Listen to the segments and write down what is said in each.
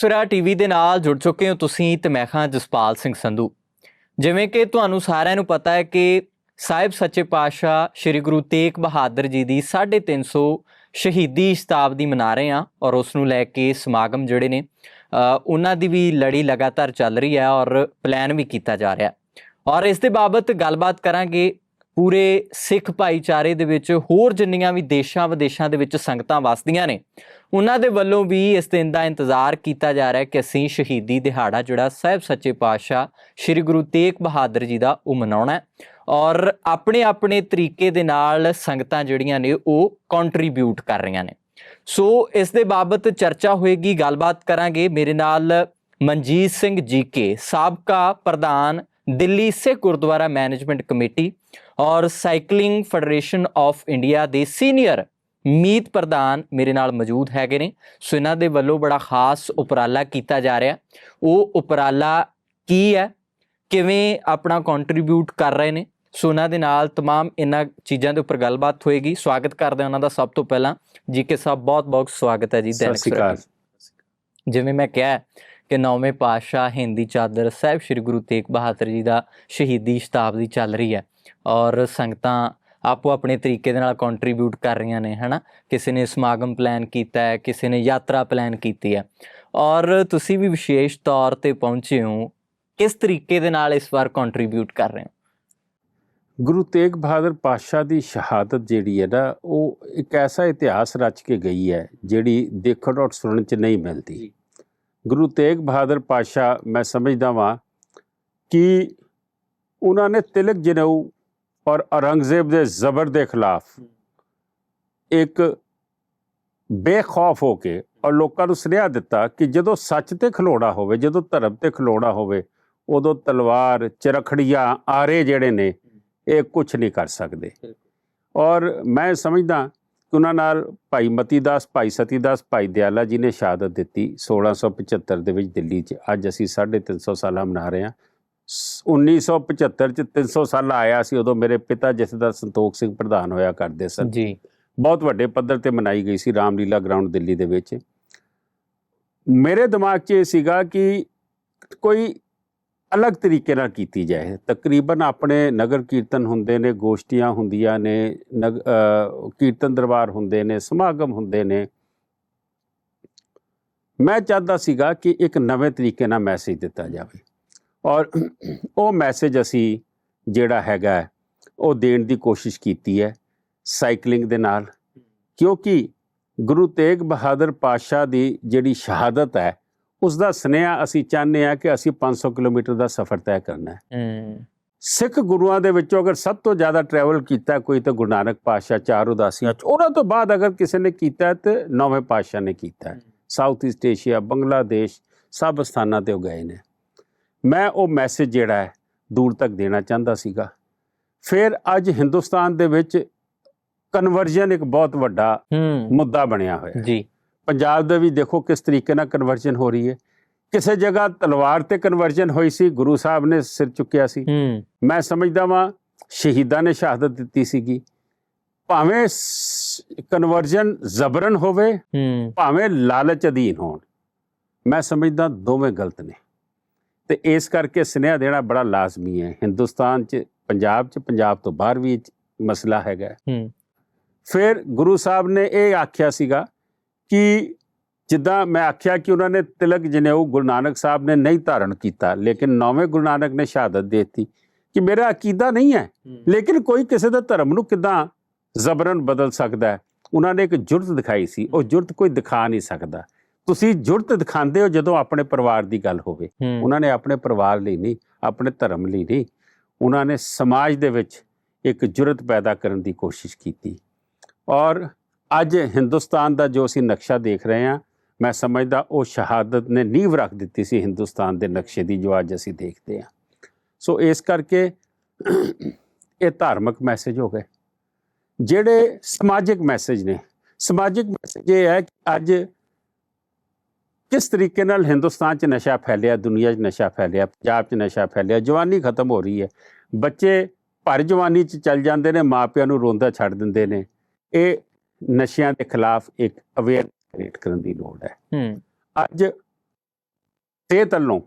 ਸੁਰਾ TV ਦੇ ਨਾਲ ਜੁੜ ਚੁੱਕੇ ਹੋ ਤੁਸੀਂ ਤੇ ਮੈਂ ਖਾਂ ਜਸਪਾਲ ਸਿੰਘ ਸੰਧੂ। ਜਿਵੇਂ ਕਿ ਤੁਹਾਨੂੰ ਸਾਰਿਆਂ ਨੂੰ ਪਤਾ ਹੈ ਕਿ ਸਾਹਿਬ ਸੱਚੇ ਪਾਤਸ਼ਾਹ ਸ੍ਰੀ ਗੁਰੂ ਤੇਗ ਬਹਾਦਰ ਜੀ ਦੀ 350 ਸ਼ਹੀਦੀ ਸ਼ਤਾਬਦੀ ਮਨਾ ਰਹੇ ਹਾਂ ਔਰ ਉਸ ਨੂੰ ਲੈ ਕੇ ਸਮਾਗਮ ਜਿਹੜੇ ਨੇ ਉਹਨਾਂ ਦੀ ਵੀ ਲੜੀ ਲਗਾਤਾਰ ਚੱਲ ਰਹੀ ਹੈ ਔਰ ਪਲਾਨ ਵੀ ਕੀਤਾ ਜਾ ਰਿਹਾ ਔਰ ਇਸ ਦੇ ਬਾਬਤ ਗੱਲਬਾਤ ਕਰਾਂਗੇ ਪੂਰੇ ਸਿੱਖ ਭਾਈਚਾਰੇ ਦੇ ਵਿੱਚ ਹੋਰ ਜਿੰਨੀਆਂ ਵੀ ਦੇਸ਼ਾਂ ਵਿਦੇਸ਼ਾਂ ਦੇ ਵਿੱਚ ਸੰਗਤਾਂ ਵਸਦੀਆਂ ਨੇ ਉਹਨਾਂ ਦੇ ਵੱਲੋਂ ਵੀ ਇਸ ਦਿਨ ਦਾ ਇੰਤਜ਼ਾਰ ਕੀਤਾ ਜਾ ਰਿਹਾ ਹੈ ਕਿ ਅਸੀਂ ਸ਼ਹੀਦੀ ਦਿਹਾੜਾ ਜਿਹੜਾ ਸਾਹਿਬ ਸੱਚੇ ਪਾਤਸ਼ਾਹ ਸ੍ਰੀ ਗੁਰੂ ਤੇਗ ਬਹਾਦਰ ਜੀ ਦਾ ਉਹ ਮਨਾਉਣਾ ਹੈ। ਔਰ ਆਪਣੇ ਆਪਣੇ ਤਰੀਕੇ ਦੇ ਨਾਲ ਸੰਗਤਾਂ ਜਿਹੜੀਆਂ ਨੇ ਉਹ ਕੰਟਰੀਬਿਊਟ ਕਰ ਰਹੀਆਂ ਨੇ। ਸੋ ਇਸ ਦੇ ਬਾਬਤ ਚਰਚਾ ਹੋਏਗੀ, ਗੱਲਬਾਤ ਕਰਾਂਗੇ। ਮੇਰੇ ਨਾਲ ਮਨਜੀਤ ਸਿੰਘ ਜੀਕੇ, ਸਾਬਕਾ ਪ੍ਰਧਾਨ ਦਿੱਲੀ ਸਿੱਖ ਗੁਰਦੁਆਰਾ ਮੈਨੇਜਮੈਂਟ ਕਮੇਟੀ ਔਰ ਸਾਈਕਲਿੰਗ ਫੈਡਰੇਸ਼ਨ ਆਫ ਇੰਡੀਆ ਦੇ ਸੀਨੀਅਰ ਮੀਤ ਪ੍ਰਧਾਨ ਮੇਰੇ ਨਾਲ ਮੌਜੂਦ ਹੈਗੇ ਨੇ ਸੋ ਇਹਨਾਂ ਦੇ ਵੱਲੋਂ ਬੜਾ ਖਾਸ ਉਪਰਾਲਾ ਕੀਤਾ ਜਾ ਰਿਹਾ ਉਹ ਉਪਰਾਲਾ ਕੀ ਹੈ ਕਿਵੇਂ ਆਪਣਾ ਕੰਟਰੀਬਿਊਟ ਕਰ ਰਹੇ ਨੇ ਸੋ ਉਹਨਾਂ ਦੇ ਨਾਲ तमाम ਇਹਨਾਂ ਚੀਜ਼ਾਂ ਦੇ ਉੱਪਰ ਗੱਲਬਾਤ ਹੋਏਗੀ ਸਵਾਗਤ ਕਰਦੇ ਹਾਂ ਉਹਨਾਂ ਦਾ ਸਭ ਤੋਂ ਪਹਿਲਾਂ ਜੀਕੇ ਸਾਹਿਬ ਬਹੁਤ ਬਹੁਤ ਸਵਾਗਤ ਹੈ ਜੀ ਸਤਿ ਦੈਨਿਕ ਸ਼੍ਰੀ ਸਵੇਰਾ ਅਕਾਲ ਜਿਵੇਂ ਮੈਂ ਕਿਹਾ ਕਿ ਨੌਵੇਂ ਪਾਤਸ਼ਾਹ ਹਿੰਦੀ ਚਾਦਰ ਸਾਹਿਬ ਸ੍ਰੀ ਗੁਰੂ ਤੇਗ ਬਹਾਦਰ ਜੀ ਦਾ ਸ਼ਹੀਦੀ ਸ਼ਤਾਬਦੀ ਚੱਲ ਰਹੀ ਹੈ ਔਰ ਸੰਗਤਾਂ ਆਪੋ ਆਪਣੇ ਤਰੀਕੇ ਦੇ ਨਾਲ ਕੰਟਰੀਬਿਊਟ ਕਰ ਰਹੀਆਂ ਨੇ ਹਨਾ ਕਿਸੇ ਨੇ ਸਮਾਗਮ ਪਲਾਨ ਕੀਤਾ ਹੈ ਕਿਸੇ ਨੇ ਯਾਤਰਾ ਪਲਾਨ ਕੀਤੀ ਹੈ ਔਰ ਤੁਸੀਂ ਵੀ ਵਿਸ਼ੇਸ਼ ਤੌਰ ਤੇ ਪਹੁੰਚੇ ਹੋ ਕਿਸ ਤਰੀਕੇ ਦੇ ਨਾਲ ਇਸ ਵਾਰ ਕੰਟਰੀਬਿਊਟ ਕਰ ਰਹੇ ਹੋ ਗੁਰੂ ਤੇਗ ਬਹਾਦਰ ਪਾਤਸ਼ਾਹ ਦੀ ਸ਼ਹਾਦਤ ਜਿਹੜੀ ਹੈ ਨਾ ਉਹ ਇੱਕ ਐਸਾ ਇਤਿਹਾਸ ਰਚ ਕੇ ਗਈ ਹੈ ਜਿਹੜੀ ਦੇਖਣ ਔਰ ਸੁਣਨ ਚ ਨਹੀਂ ਮਿਲਦੀ ਗੁਰੂ ਤੇਗ ਬਹਾਦਰ ਪਾਤਸ਼ਾਹ ਮੈਂ ਸਮਝਦਾ ਵਾਂ ਕਿ ਉਹਨਾਂ ਨੇ ਤਿਲਕ ਜਨੇਊ ਔਰ ਔਰੰਗਜ਼ੇਬ ਦੇ ਜ਼ਬਰ ਦੇ ਖਿਲਾਫ ਇੱਕ ਬੇਖੌਫ ਹੋ ਕੇ ਔਰ ਲੋਕਾਂ ਨੂੰ ਸੁਨੇਹਾ ਦਿੱਤਾ ਕਿ ਜਦੋਂ ਸੱਚ ਤੇ ਖਲੋਣਾ ਹੋਵੇ, ਜਦੋਂ ਧਰਮ ਤੇ ਖਲੋਣਾ ਹੋਵੇ, ਉਦੋਂ ਤਲਵਾਰ, ਚਰਖੜੀਆਂ, ਆਰੇ ਜਿਹੜੇ ਨੇ, ਇਹ ਕੁਝ ਨਹੀਂ ਕਰ ਸਕਦੇ। ਔਰ ਮੈਂ ਸਮਝਦਾ ਕਿ ਉਹਨਾਂ ਨਾਲ ਭਾਈ ਮਤੀ ਦਾਸ ਭਾਈ ਸਤੀ ਦਾਸ ਭਾਈ ਦਿਆਲਾ ਜੀ ਨੇ ਸ਼ਹਾਦਤ ਦਿੱਤੀ। 1675 ਦੇ ਵਿੱਚ ਦਿੱਲੀ 'ਚ। ਅੱਜ ਅਸੀਂ 350 ਸਾਲਾਂ ਮਨਾ ਰਹੇ ਹਾਂ। 1975 'ਚ 300 ਸਾਲਾ ਆਇਆ ਸੀ ਉਦੋਂ ਮੇਰੇ ਪਿਤਾ ਜਥੇਦਾਰ ਸੰਤੋਖ ਸਿੰਘ ਪ੍ਰਧਾਨ ਹੋਇਆ ਕਰਦੇ ਸਨ। ਜੀ। ਬਹੁਤ ਵੱਡੇ ਪੱਧਰ ਤੇ ਮਨਾਈ ਗਈ ਸੀ ਰਾਮਲੀਲਾ ਗਰਾਊਂਡ ਦਿੱਲੀ ਦੇ ਵਿੱਚ। ਮੇਰੇ ਦਿਮਾਗ 'ਚ ਇਹ ਸੀਗਾ ਕਿ ਕੋਈ ਅਲੱਗ ਤਰੀਕੇ ਨਾਲ ਕੀਤੀ ਜਾਏ। ਤਕਰੀਬਨ ਆਪਣੇ ਨਗਰ ਕੀਰਤਨ ਹੁੰਦੇ ਨੇ ਗੋਸ਼ਟੀਆਂ ਹੁੰਦੀਆਂ ਨੇ ਕੀਰਤਨ ਦਰਬਾਰ ਹੁੰਦੇ ਨੇ ਸਮਾਗਮ ਹੁੰਦੇ ਨੇ। ਮੈਂ ਚਾਹਦਾ ਸੀਗਾ ਕਿ ਇੱਕ ਨਵੇਂ ਤਰੀਕੇ ਨਾਲ ਮੈਸੇਜ ਦਿੱਤਾ ਜਾਵੇ। ਔਰ ਉਹ ਮੈਸੇਜ ਅਸੀਂ ਜਿਹੜਾ ਹੈਗਾ ਉਹ ਦੇਣ ਦੀ ਕੋਸ਼ਿਸ਼ ਕੀਤੀ ਹੈ ਸਾਈਕਲਿੰਗ ਦੇ ਨਾਲ। ਕਿਉਂਕਿ ਗੁਰੂ ਤੇਗ ਬਹਾਦਰ ਪਾਤਸ਼ਾਹ ਦੀ ਜਿਹੜੀ ਸ਼ਹਾਦਤ ਹੈ ਉਸ ਦਾ ਸੁਨੇਹਾ ਅਸੀਂ ਚਾਹੁੰਦੇ ਹਾਂ ਕਿ ਅਸੀਂ 500 ਕਿਲੋਮੀਟਰ ਦਾ ਸਫ਼ਰ ਤੈਅ ਕਰਨਾ ਹੈ। ਸਿੱਖ ਗੁਰੂਆਂ ਦੇ ਵਿੱਚੋਂ ਅਗਰ ਸਭ ਤੋਂ ਜ਼ਿਆਦਾ ਟਰੈਵਲ ਕੀਤਾ ਕੋਈ ਤਾਂ ਗੁਰੂ ਨਾਨਕ ਪਾਤਸ਼ਾਹ ਚਾਰ ਉਦਾਸੀਆਂ ਚ। ਉਹਨਾਂ ਤੋਂ ਬਾਅਦ ਅਗਰ ਕਿਸੇ ਨੇ ਕੀਤਾ ਤੇ ਨੌਵੇਂ ਪਾਤਸ਼ਾਹ ਨੇ ਕੀਤਾ ਸਾਊਥ ਈਸਟ ਏਸ਼ੀਆ ਬੰਗਲਾਦੇਸ਼ ਸਭ ਸਥਾਨਾਂ ਤੇ ਉਹ ਗਏ ਨੇ। ਮੈਂ ਉਹ ਮੈਸੇਜ ਜਿਹੜਾ ਹੈ ਦੂਰ ਤੱਕ ਦੇਣਾ ਚਾਹੁੰਦਾ ਸੀਗਾ। ਫਿਰ ਅੱਜ ਹਿੰਦੁਸਤਾਨ ਦੇ ਵਿੱਚ ਕਨਵਰਜਨ ਇੱਕ ਬਹੁਤ ਵੱਡਾ ਮੁੱਦਾ ਬਣਿਆ ਹੋਇਆ ਜੀ। ਪੰਜਾਬ ਦੇ ਵੀ ਦੇਖੋ ਕਿਸ ਤਰੀਕੇ ਨਾਲ ਕਨਵਰਜਨ ਹੋ ਰਹੀ ਹੈ। ਕਿਸੇ ਜਗ੍ਹਾ ਤਲਵਾਰ ਤੇ ਕਨਵਰਜਨ ਹੋਈ ਸੀ ਗੁਰੂ ਸਾਹਿਬ ਨੇ ਸਿਰ ਚੁੱਕਿਆ ਸੀ। ਮੈਂ ਸਮਝਦਾ ਵਾਂ ਸ਼ਹੀਦਾਂ ਨੇ ਸ਼ਹਾਦਤ ਦਿੱਤੀ ਸੀਗੀ। ਭਾਵੇਂ ਕਨਵਰਜਨ ਜ਼ਬਰਨ ਹੋਵੇ ਭਾਵੇਂ ਲਾਲਚ ਅਧੀਨ ਹੋਣ। ਮੈਂ ਸਮਝਦਾ ਦੋਵੇਂ ਗਲਤ ਨੇ। ਤੇ ਇਸ ਕਰਕੇ ਸੁਨੇਹਾ ਦੇਣਾ ਬੜਾ ਲਾਜ਼ਮੀ ਹੈ। ਹਿੰਦੁਸਤਾਨ 'ਚ ਪੰਜਾਬ 'ਚ ਪੰਜਾਬ ਤੋਂ ਬਾਹਰ ਵੀ ਮਸਲਾ ਹੈਗਾ ਹੂੰ। ਫਿਰ ਗੁਰੂ ਸਾਹਿਬ ਨੇ ਇਹ ਆਖਿਆ ਸੀਗਾ ਕਿ ਜਿੱਦਾਂ ਮੈਂ ਆਖਿਆ ਕਿ ਉਹਨਾਂ ਨੇ ਤਿਲਕ ਜਨੇਊ ਗੁਰੂ ਨਾਨਕ ਸਾਹਿਬ ਨੇ ਨਹੀਂ ਧਾਰਨ ਕੀਤਾ ਲੇਕਿਨ ਨੌਵੇਂ ਗੁਰੂ ਨਾਨਕ ਨੇ ਸ਼ਹਾਦਤ ਦਿੱਤੀ ਕਿ ਮੇਰਾ ਅਕੀਦਾ ਨਹੀਂ ਹੈ। ਲੇਕਿਨ ਕੋਈ ਕਿਸੇ ਦੇ ਧਰਮ ਨੂੰ ਕਿਦਾਂ ਜ਼ਬਰਨ ਬਦਲ ਸਕਦਾ ਹੈ? ਉਹਨਾਂ ਨੇ ਇੱਕ ਜੁਰਤ ਦਿਖਾਈ ਸੀ ਉਹ ਜੁਰਤ ਕੋਈ ਦਿਖਾ ਨਹੀਂ ਸਕਦਾ। ਤੁਸੀਂ ਜੁਰਤ ਦਿਖਾਉਂਦੇ ਹੋ ਜਦੋਂ ਆਪਣੇ ਪਰਿਵਾਰ ਦੀ ਗੱਲ ਹੋਵੇ। ਉਹਨਾਂ ਨੇ ਆਪਣੇ ਪਰਿਵਾਰ ਲਈ ਨਹੀਂ ਆਪਣੇ ਧਰਮ ਲਈ ਨਹੀਂ। ਉਹਨਾਂ ਨੇ ਸਮਾਜ ਦੇ ਵਿੱਚ ਇੱਕ ਜੁਰਤ ਪੈਦਾ ਕਰਨ ਦੀ ਕੋਸ਼ਿਸ਼ ਕੀਤੀ। ਔਰ ਅੱਜ ਹਿੰਦੁਸਤਾਨ ਦਾ ਜੋ ਅਸੀਂ ਨਕਸ਼ਾ ਦੇਖ ਰਹੇ ਹਾਂ ਮੈਂ ਸਮਝਦਾ ਉਹ ਸ਼ਹਾਦਤ ਨੇ ਨੀਂਹ ਰੱਖ ਦਿੱਤੀ ਸੀ ਹਿੰਦੁਸਤਾਨ ਦੇ ਨਕਸ਼ੇ ਦੀ ਜੋ ਅੱਜ ਅਸੀਂ ਦੇਖਦੇ ਹਾਂ। ਸੋ ਇਸ ਕਰਕੇ ਇਹ ਧਾਰਮਿਕ ਮੈਸੇਜ ਹੋ ਗਏ। ਜਿਹੜੇ ਸਮਾਜਿਕ ਮੈਸੇਜ ਨੇ ਸਮਾਜਿਕ ਮੈਸੇਜ ਇਹ ਹੈ ਕਿ ਅੱਜ ਕਿਸ ਤਰੀਕੇ ਨਾਲ ਹਿੰਦੁਸਤਾਨ 'ਚ ਨਸ਼ਾ ਫੈਲਿਆ ਦੁਨੀਆ 'ਚ ਨਸ਼ਾ ਫੈਲਿਆ ਪੰਜਾਬ 'ਚ ਨਸ਼ਾ ਫੈਲਿਆ ਜਵਾਨੀ ਖਤਮ ਹੋ ਰਹੀ ਹੈ। ਬੱਚੇ ਭਰ ਜਵਾਨੀ 'ਚ ਚੱਲ ਜਾਂਦੇ ਨੇ ਮਾਪਿਆਂ ਨੂੰ ਰੋਂਦਾ ਛੱਡ ਦਿੰਦੇ ਨੇ। ਇਹ ਨਸ਼ਿਆਂ ਦੇ ਖਿਲਾਫ ਇੱਕ ਅਵੇਅਰ ਕ੍ਰੀਏਟ ਕਰਨ ਦੀ ਲੋੜ ਹੈ। ਹੂੰ। ਅੱਜ ਸਿਹਤ ਵੱਲੋਂ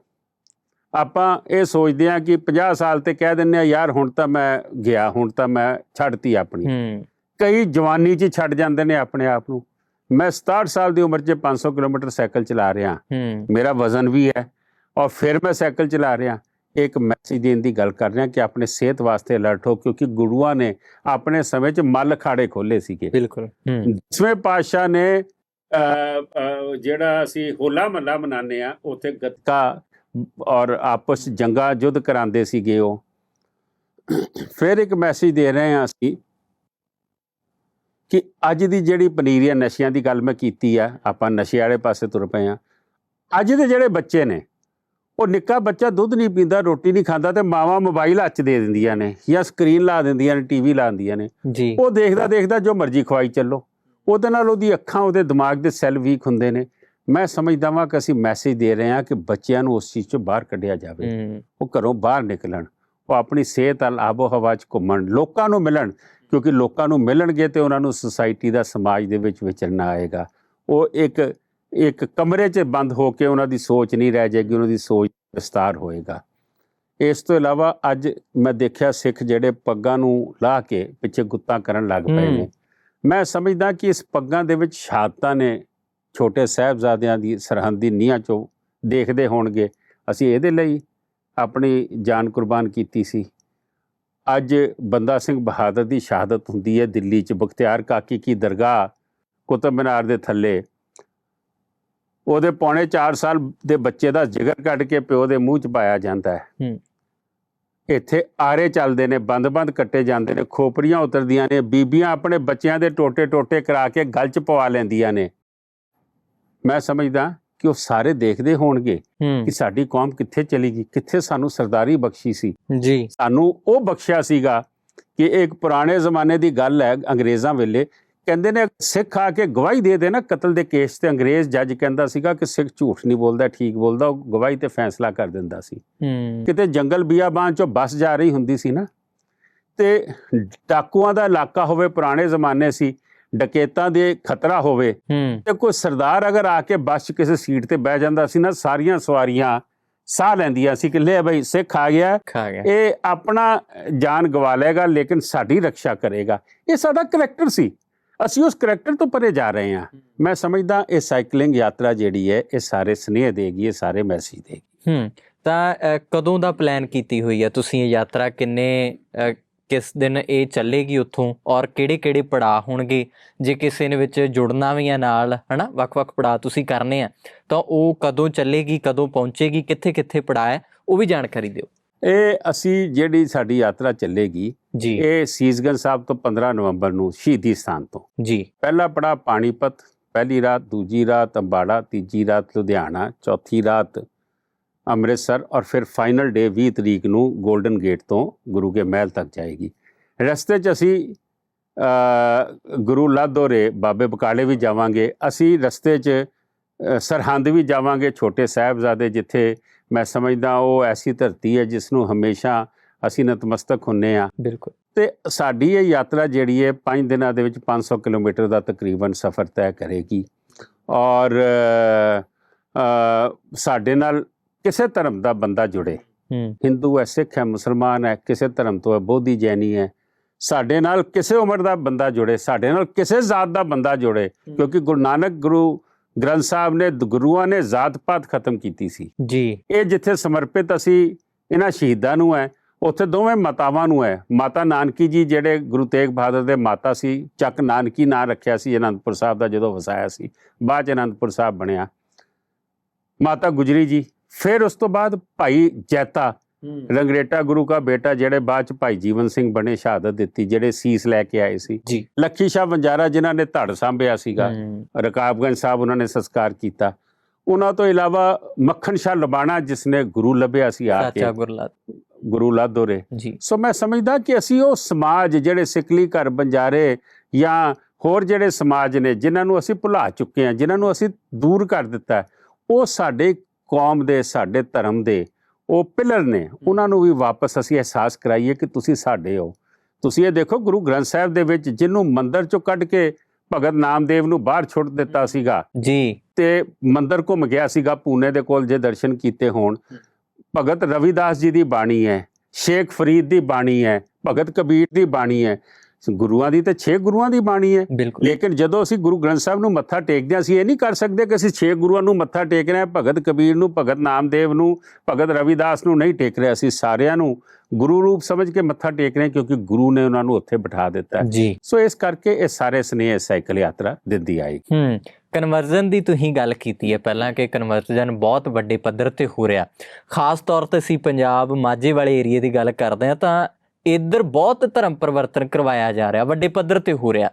ਆਪਾਂ ਇਹ ਸੋਚਦੇ ਹਾਂ ਕਿ 50 ਸਾਲ ਤੇ ਕਹਿ ਦਿੰਦੇ ਆ ਯਾਰ ਹੁਣ ਤਾਂ ਮੈਂ ਗਿਆ ਹੁਣ ਤਾਂ ਮੈਂ ਛੱਡਤੀ ਆਪਣੀ। ਕਈ ਜਵਾਨੀ 'ਚ ਛੱਡ ਜਾਂਦੇ ਨੇ ਆਪਣੇ ਆਪ ਨੂੰ। ਮੈਂ 67 ਸਾਲ ਦੀ ਉਮਰ 'ਚ 500 ਕਿਲੋਮੀਟਰ ਸਾਈਕਲ ਚਲਾ ਰਿਹਾ। ਹੂੰ। ਮੇਰਾ ਵਜ਼ਨ ਵੀ ਹੈ ਔਰ ਫਿਰ ਮੈਂ ਸਾਈਕਲ ਚਲਾ ਰਿਹਾ। ਇੱਕ ਮੈਸੇਜ ਦੇਣ ਦੀ ਗੱਲ ਕਰ ਰਿਹਾ ਕਿ ਆਪਣੇ ਸਿਹਤ ਵਾਸਤੇ ਅਲਰਟ ਹੋ ਕਿਉਂਕਿ ਗੁਰੂਆਂ ਨੇ ਆਪਣੇ ਸਮੇਂ 'ਚ ਮੱਲ ਖਾੜੇ ਖੋਲੇ ਸੀਗੇ। ਬਿਲਕੁਲ ਦਸਵੇਂ ਪਾਤਸ਼ਾਹ ਨੇ ਜਿਹੜਾ ਅਸੀਂ ਹੋਲਾ ਮਹੱਲਾ ਮਨਾਉਂਦੇ ਆ ਉੱਥੇ ਗੱਤਕਾ ਔਰ ਆਪਸ ਜੰਗਾਂ ਯੁੱਧ ਕਰਾਉਂਦੇ ਸੀਗੇ ਉਹ। ਫਿਰ ਇੱਕ ਮੈਸੇਜ ਦੇ ਰਹੇ ਹਾਂ ਅਸੀਂ ਕਿ ਅੱਜ ਦੀ ਜਿਹੜੀ ਪਨੀਰੀਆ ਨਸ਼ਿਆਂ ਦੀ ਗੱਲ ਮੈਂ ਕੀਤੀ ਆ ਆਪਾਂ ਨਸ਼ੇ ਵਾਲੇ ਪਾਸੇ ਤੁਰ ਪਏ ਆ। ਅੱਜ ਦੇ ਜਿਹੜੇ ਬੱਚੇ ਨੇ ਉਹ ਨਿੱਕਾ ਬੱਚਾ ਦੁੱਧ ਨਹੀਂ ਪੀਂਦਾ ਰੋਟੀ ਨਹੀਂ ਖਾਂਦਾ ਤੇ ਮਾਵਾਂ ਮੋਬਾਈਲ ਹੱਥ ਦੇ ਦਿੰਦੀਆਂ ਨੇ ਜਾਂ ਸਕਰੀਨ ਲਾ ਦਿੰਦੀਆਂ ਨੇ ਟੀਵੀ ਲਾ ਦਿੰਦੀਆਂ ਨੇ। ਉਹ ਦੇਖਦਾ ਦੇਖਦਾ ਜੋ ਮਰਜ਼ੀ ਖਵਾਈ ਚੱਲੋ। ਉਹਦੇ ਨਾਲ ਉਹਦੀ ਅੱਖਾਂ ਉਹਦੇ ਦਿਮਾਗ ਦੇ ਸੈੱਲ ਵੀਕ ਹੁੰਦੇ ਨੇ। ਮੈਂ ਸਮਝਦਾ ਵਾਂ ਕਿ ਅਸੀਂ ਮੈਸੇਜ ਦੇ ਰਹੇ ਹਾਂ ਕਿ ਬੱਚਿਆਂ ਨੂੰ ਉਸ ਚੀਜ਼ ਤੋਂ ਬਾਹਰ ਕੱਢਿਆ ਜਾਵੇ। ਉਹ ਘਰੋਂ ਬਾਹਰ ਨਿਕਲਣ। ਉਹ ਆਪਣੀ ਸਿਹਤ ਨਾਲ ਆਬੋ ਹਵਾ 'ਚ ਘੁੰਮਣ ਲੋਕਾਂ ਨੂੰ ਮਿਲਣ। ਕਿਉਂਕਿ ਲੋਕਾਂ ਨੂੰ ਮਿਲਣਗੇ ਤੇ ਉਹਨਾਂ ਨੂੰ ਸੁਸਾਇਟੀ ਦਾ ਸਮਾਜ ਦੇ ਵਿੱਚ ਵਿਚਰਨਾ ਆਏਗਾ। ਉਹ ਇੱਕ ਇੱਕ ਕਮਰੇ 'ਚ ਬੰਦ ਹੋ ਕੇ ਉਹਨਾਂ ਦੀ ਸੋਚ ਨਹੀਂ ਰਹਿ ਜਾਏਗੀ ਉਹਨਾਂ ਦੀ ਸੋਚ ਵਿਸਤਾਰ ਹੋਏਗਾ। ਇਸ ਤੋਂ ਇਲਾਵਾ ਅੱਜ ਮੈਂ ਦੇਖਿਆ ਸਿੱਖ ਜਿਹੜੇ ਪੱਗਾਂ ਨੂੰ ਲਾਹ ਕੇ ਪਿੱਛੇ ਗੁੱਤਾਂ ਕਰਨ ਲੱਗ ਪਏ। ਨੇ। ਮੈਂ ਸਮਝਦਾ ਕਿ ਇਸ ਪੱਗਾਂ ਦੇ ਵਿੱਚ ਸ਼ਹਾਦਤਾਂ ਨੇ ਛੋਟੇ ਸਾਹਿਬਜ਼ਾਦਿਆਂ ਦੀ ਸਰਹੰਦ ਦੀ ਨੀਹਾਂ ਚੋਂ ਦੇਖਦੇ ਹੋਣਗੇ। ਅਸੀਂ ਇਹਦੇ ਲਈ ਆਪਣੀ ਜਾਨ ਕੁਰਬਾਨ ਕੀਤੀ ਸੀ। ਅੱਜ ਬੰਦਾ ਸਿੰਘ ਬਹਾਦਰ ਦੀ ਸ਼ਹਾਦਤ ਹੁੰਦੀ ਹੈ ਦਿੱਲੀ 'ਚ। ਬਖਤਿਆਰ ਕਾਕੀ ਕੀ ਦਰਗਾਹ ਕੁਤਬ ਮੀਨਾਰ ਦੇ ਥੱਲੇ। ਉਹਦੇ ਪੌਣੇ 4 ਸਾਲ ਦੇ ਬੱਚੇ ਦਾ ਜਿਗਰ ਕੱਢ ਕੇ ਪਿਓ ਦੇ ਮੂੰਹ 'ਚ ਪਾਇਆ ਜਾਂਦਾ ਹੈ। ਇੱਥੇ ਆਰੇ ਚੱਲਦੇ ਨੇ ਬੰਦ-ਬੰਦ ਕੱਟੇ ਜਾਂਦੇ ਨੇ ਖੋਪੜੀਆਂ ਉਤਰਦੀਆਂ ਨੇ ਬੀਬੀਆਂ ਆਪਣੇ ਬੱਚਿਆਂ ਦੇ ਟੋਟੇ-ਟੋਟੇ ਕਰਾ ਕੇ ਗਲ 'ਚ ਪਵਾ ਲੈਂਦੀਆਂ ਨੇ। ਮੈਂ ਸਮਝਦਾ ਕਿ ਉਹ ਸਾਰੇ ਦੇਖਦੇ ਹੋਣਗੇ ਕਿ ਸਾਡੀ ਕੌਮ ਕਿੱਥੇ ਚਲੀ ਗਈ ਕਿੱਥੇ ਸਾਨੂੰ ਸਰਦਾਰੀ ਬਖਸ਼ੀ ਸੀ। ਜੀ। ਸਾਨੂੰ ਉਹ ਬਖਸ਼ਿਆ ਸੀਗਾ ਕਿ ਇਹ ਇੱਕ ਪੁਰਾਣੇ ਜ਼ਮਾਨੇ ਦੀ ਗੱਲ ਹੈ ਅੰਗਰੇਜ਼ਾਂ ਵੇਲੇ। ਕਹਿੰਦੇ ਨੇ ਸਿੱਖ ਆ ਕੇ ਗਵਾਹੀ ਦੇ ਦੇ ਨਾ ਕਤਲ ਦੇ ਕੇਸ ਤੇ ਅੰਗਰੇਜ਼ ਜੱਜ ਕਹਿੰਦਾ ਸੀਗਾ ਕਿ ਸਿੱਖ ਝੂਠ ਨਹੀਂ ਬੋਲਦਾ ਠੀਕ ਬੋਲਦਾ ਉਹ ਗਵਾਹੀ ਤੇ ਫੈਸਲਾ ਕਰ ਦਿੰਦਾ ਸੀ। ਕਿਤੇ ਜੰਗਲ ਬਿਆਬਾਨ ਚੋਂ ਬੱਸ ਜਾ ਰਹੀ ਹੁੰਦੀ ਸੀ ਨਾ ਤੇ ਡਾਕੂਆਂ ਦਾ ਇਲਾਕਾ ਹੋਵੇ ਪੁਰਾਣੇ ਜ਼ਮਾਨੇ ਸੀ ਡਕੈਤਾਂ ਦੇ ਖਤਰਾ ਹੋਵੇ ਤੇ ਕੋਈ ਸਰਦਾਰ ਅਗਰ ਆ ਕੇ ਬੱਸ ਕਿਸੇ ਸੀਟ ਤੇ ਬਹਿ ਜਾਂਦਾ ਸੀ ਨਾ ਸਾਰੀਆਂ ਸਵਾਰੀਆਂ ਸਾਹ ਲੈਂਦੀਆਂ ਸੀ ਕਿ ਲੈ ਬਈ ਸਿੱਖ ਆ ਗਿਆ। ਇਹ ਆਪਣਾ ਜਾਨ ਗਵਾ ਲੇਗਾ ਲੇਕਿਨ ਸਾਡੀ ਰੱਖਿਆ ਕਰੇਗਾ। ਇਹ ਸਾਡਾ ਕਰੈਕਟਰ ਸੀ। ਅਸੀਂ ਉਸ ਕਰੈਕਟਰ ਤੋਂ ਪਰੇ ਜਾ ਰਹੇ ਹਾਂ। ਮੈਂ ਸਮਝਦਾ ਇਹ ਸਾਈਕਲਿੰਗ ਯਾਤਰਾ ਜਿਹੜੀ ਹੈ ਇਹ ਸਾਰੇ ਸਨੇਹ ਦੇਗੀ ਇਹ ਸਾਰੇ ਮੈਸੇਜ ਦੇਗੀ। ਹੂੰ। ਤਾਂ ਕਦੋਂ ਦਾ ਪਲਾਨ ਕੀਤੀ ਹੋਈ ਹੈ ਤੁਸੀਂ ਇਹ ਯਾਤਰਾ? ਕਿੰਨੇ ਕਿਸ ਦਿਨ ਇਹ ਚੱਲੇਗੀ ਉੱਥੋਂ ਔਰ ਕਿਹੜੇ-ਕਿਹੜੇ ਪੜਾਅ ਹੋਣਗੇ? ਜੇ ਕਿਸੇ ਨੇ ਵਿੱਚ ਜੁੜਨਾ ਵੀ ਆ ਨਾਲ ਹਨਾ? ਵੱਖ-ਵੱਖ ਪੜਾਅ ਤੁਸੀਂ ਕਰਨੇ ਆ। ਤਾਂ ਉਹ ਕਦੋਂ ਚੱਲੇਗੀ ਕਦੋਂ ਪਹੁੰਚੇਗੀ ਕਿੱਥੇ-ਕਿੱਥੇ ਪੜਾਅ ਹੈ ਉਹ ਵੀ ਜਾਣਕਾਰੀ ਦਿਓ। ਇਹ ਅਸੀਂ ਜਿਹੜੀ ਸਾਡੀ ਯਾਤਰਾ ਚੱਲੇਗੀ ਜੀ। ਇਹ ਸੀਸਗੰਜ ਸਾਹਿਬ ਤੋਂ 15 ਨਵੰਬਰ ਨੂੰ ਸ਼ਹੀਦੀ ਸਥਾਨ ਤੋਂ। ਜੀ। ਪਹਿਲਾ ਪੜਾ ਪਾਣੀਪਤ ਪਹਿਲੀ ਰਾਤ ਦੂਜੀ ਰਾਤ ਅੰਬਾੜਾ ਤੀਜੀ ਰਾਤ ਲੁਧਿਆਣਾ ਚੌਥੀ ਰਾਤ ਅੰਮ੍ਰਿਤਸਰ ਔਰ ਫਿਰ ਫਾਈਨਲ ਡੇ 20 ਤਰੀਕ ਨੂੰ 골ਡਨ ਗੇਟ ਤੋਂ ਗੁਰੂ ਕੇ ਮਹਿਲ ਤੱਕ ਜਾਏਗੀ। ਰਸਤੇ 'ਚ ਅਸੀਂ ਗੁਰੂ ਲਾਦੋਰੇ ਬਾਬੇ ਬਕਾਲੇ ਵੀ ਜਾਵਾਂਗੇ। ਅਸੀਂ ਰਸਤੇ 'ਚ ਸਰਹੰਦ ਵੀ ਜਾਵਾਂਗੇ ਛੋਟੇ ਸਾਹਿਬਜ਼ਾਦੇ ਜਿੱਥੇ ਮੈਂ ਸਮਝਦਾ ਉਹ ਐਸੀ ਧਰਤੀ ਹੈ ਜਿਸ ਨੂੰ ਹਮੇਸ਼ਾ ਅਸੀਂ ਨਤਮਸਤਕ ਹੁੰਨੇ ਆ। ਬਿਲਕੁਲ। ਤੇ ਸਾਡੀ ਇਹ ਯਾਤਰਾ ਜਿਹੜੀ ਹੈ 5 ਦਿਨਾਂ ਦੇ ਵਿੱਚ 500 ਕਿਲੋਮੀਟਰ ਦਾ ਤਕਰੀਬਨ ਸਫ਼ਰ ਤੈਅ ਕਰੇਗੀ। ਔਰ ਸਾਡੇ ਨਾਲ ਕਿਸੇ ਧਰਮ ਦਾ ਬੰਦਾ ਜੁੜੇ। ਹੂੰ। ਹਿੰਦੂ ਹੈ ਸਿੱਖ ਹੈ ਮੁਸਲਮਾਨ ਹੈ ਕਿਸੇ ਧਰਮ ਤੋਂ ਹੈ ਬੋਧੀ ਜੈਨੀ ਹੈ ਸਾਡੇ ਨਾਲ ਕਿਸੇ ਉਮਰ ਦਾ ਬੰਦਾ ਜੁੜੇ ਸਾਡੇ ਨਾਲ ਕਿਸੇ ਜ਼ਾਤ ਦਾ ਬੰਦਾ ਜੁੜੇ ਕਿਉਂਕਿ ਗੁਰੂ ਨਾਨਕ ਗੁਰੂ ਗ੍ਰੰਥ ਸਾਹਿਬ ਨੇ ਗੁਰੂਆਂ ਨੇ ਜ਼ਾਤ-ਪਾਤ ਖਤਮ ਕੀਤੀ ਸੀ। ਜੀ। ਇਹ ਜਿੱਥੇ ਸਮਰਪਿਤ ਅਸੀਂ ਇਹਨਾਂ ਸ਼ਹੀਦਾਂ ਨੂੰ ਹੈ ਉੱਥੇ ਦੋਵੇਂ ਮਾਤਾਵਾਂ ਨੂੰ ਹੈ। ਮਾਤਾ ਨਾਨਕੀ ਜੀ ਜਿਹੜੇ ਗੁਰੂ ਤੇਗ ਬਹਾਦਰ ਦੇ ਮਾਤਾ ਸੀ ਚੱਕ ਨਾਨਕੀ ਨਾਂ ਰੱਖਿਆ ਸੀ ਅਨੰਦਪੁਰ ਸਾਹਿਬ ਦਾ ਜਦੋਂ ਵਸਾਇਆ ਸੀ ਬਾਅਦ ਚ ਅਨੰਦਪੁਰ ਸਾਹਿਬ ਬਣਿਆ। ਮਾਤਾ ਗੁਜਰੀ ਜੀ ਫਿਰ ਉਸ ਤੋਂ ਬਾਅਦ ਭਾਈ ਜੈਤਾ ਰੰਗਰੇਟਾ ਗੁਰੂ ਦਾ ਬੇਟਾ ਜਿਹੜੇ ਬਾਅਦ ਚ ਭਾਈ ਜੀਵਨ ਸਿੰਘ ਬਣੇ ਸ਼ਹਾਦਤ ਦਿੱਤੀ ਜਿਹੜੇ ਸੀਸ ਲੈ ਕੇ ਆਏ ਸੀ। ਲੱਖੀ ਸ਼ਾਹ ਵੰਜਾਰਾ ਜਿਨ੍ਹਾਂ ਨੇ ਧੜ ਸੰਭਿਆ ਸੀਗਾ ਰਕਾਬਗੰਜ ਸਾਹਿਬ ਉਹਨਾਂ ਨੇ ਸੰਸਕਾਰ ਕੀਤਾ। ਉਹਨਾਂ ਤੋਂ ਇਲਾਵਾ ਮੱਖਣ ਸ਼ਾਹ ਲਬਾਣਾ ਜਿਸ ਨੇ ਗੁਰੂ ਲੱਭਿਆ ਸੀ ਆ ਕੇ। ਚਾਚਾ ਗੁਰਲਾਤ ਗੁਰੂ ਲਾਦੋਰੇ ਸੋ ਮੈਂ ਸਮਝਦਾ ਕਿ ਅਸੀਂ ਉਹ ਸਮਾਜ ਜਿਹੜੇ ਸਿਕਲੀ ਘਰ ਬੰਜਾਰੇ ਜਾਂ ਹੋਰ ਜਿਹੜੇ ਸਮਾਜ ਨੇ ਜਿਨ੍ਹਾਂ ਨੂੰ ਅਸੀਂ ਭੁਲਾ ਚੁੱਕੇ ਹਾਂ ਜਿਨ੍ਹਾਂ ਨੂੰ ਅਸੀਂ ਦੂਰ ਕਰ ਦਿੱਤਾ ਉਹ ਸਾਡੇ ਕੌਮ ਦੇ ਸਾਡੇ ਧਰਮ ਦੇ ਉਹ ਪਿਲਰ ਨੇ। ਉਹਨਾਂ ਨੂੰ ਵੀ ਵਾਪਸ ਅਸੀਂ ਅਹਿਸਾਸ ਕਰਾਈਏ ਕਿ ਤੁਸੀਂ ਸਾਡੇ ਹੋ। ਤੁਸੀਂ ਇਹ ਦੇਖੋ ਗੁਰੂ ਗ੍ਰੰਥ ਸਾਹਿਬ ਦੇ ਵਿੱਚ ਜਿਹਨੂੰ ਮੰਦਰ ਚੋਂ ਕੱਢ ਕੇ ਭਗਤ ਨਾਮਦੇਵ ਨੂੰ ਬਾਹਰ ਛੁੱਟ ਦਿੱਤਾ ਸੀਗਾ ਜੀ। ਤੇ ਮੰਦਰ ਘੁੰਮ ਗਿਆ ਸੀਗਾ ਪੂਨੇ ਦੇ ਕੋਲ ਜੇ ਦਰਸ਼ਨ ਕੀਤੇ ਹੋਣ। ਭਗਤ ਰਵਿਦਾਸ ਜੀ ਦੀ ਬਾਣੀ ਹੈ ਸ਼ੇਖ ਫਰੀਦ ਦੀ ਬਾਣੀ ਹੈ ਭਗਤ ਕਬੀਰ ਦੀ ਬਾਣੀ ਹੈ। ਗੁਰੂਆਂ ਦੀ ਤੇ 6 ਗੁਰੂਆਂ ਦੀ ਬਾਣੀ ਹੈ। ਲੇਕਿਨ ਜਦੋਂ ਅਸੀਂ ਗੁਰੂ ਗ੍ਰੰਥ ਸਾਹਿਬ ਨੂੰ ਮੱਥਾ ਟੇਕਦੇ ਹਾਂ ਅਸੀਂ ਇਹ ਨਹੀਂ ਕਰ ਸਕਦੇ ਕਿ ਅਸੀਂ 6 ਗੁਰੂਆਂ ਨੂੰ ਮੱਥਾ ਟੇਕ ਰਹੇ ਹਾਂ ਭਗਤ ਕਬੀਰ ਨੂੰ ਭਗਤ ਨਾਮਦੇਵ ਨੂੰ ਭਗਤ ਰਵਿਦਾਸ ਨੂੰ ਨਹੀਂ ਟੇਕ ਰਹੇ ਅਸੀਂ ਸਾਰਿਆਂ ਨੂੰ ਗੁਰੂ ਰੂਪ ਸਮਝ ਕੇ ਮੱਥਾ ਟੇਕ ਰਹੇ ਕਿਉਂਕਿ ਗੁਰੂ ਨੇ ਉਹਨਾਂ ਨੂੰ ਉੱਥੇ ਬਿਠਾ ਦਿੱਤਾ ਸੋ ਇਸ ਕਰਕੇ ਇਹ ਸਾਰੇ ਸਨੇਹ ਸਾਈਕਲ ਯਾਤਰਾ ਦਿੰਦੀ ਆਏਗੀ। ਹੂੰ ਕਨਵਰਜ਼ਨ ਦੀ ਤੁਸੀਂ ਗੱਲ ਕੀਤੀ ਹੈ ਪਹਿਲਾਂ ਕਿ ਕਨਵਰਜ਼ਨ ਬਹੁਤ ਵੱਡੇ ਪੱਧਰ ਤੇ ਹੋ ਰਿਹਾ। ਖਾਸ ਤੌਰ ਤੇ ਅਸੀਂ ਪੰਜਾਬ ਮਾਝੇ ਵਾਲੇ ਏਰੀਏ ਦੀ ਗੱਲ ਕਰਦੇ ਹਾਂ ਤਾਂ ਇੱਧਰ ਬਹੁਤ ਧਰਮ ਪਰਿਵਰਤਨ ਕਰਵਾਇਆ ਜਾ ਰਿਹਾ, ਵੱਡੇ ਪੱਧਰ ਤੇ ਹੋ ਰਿਹਾ।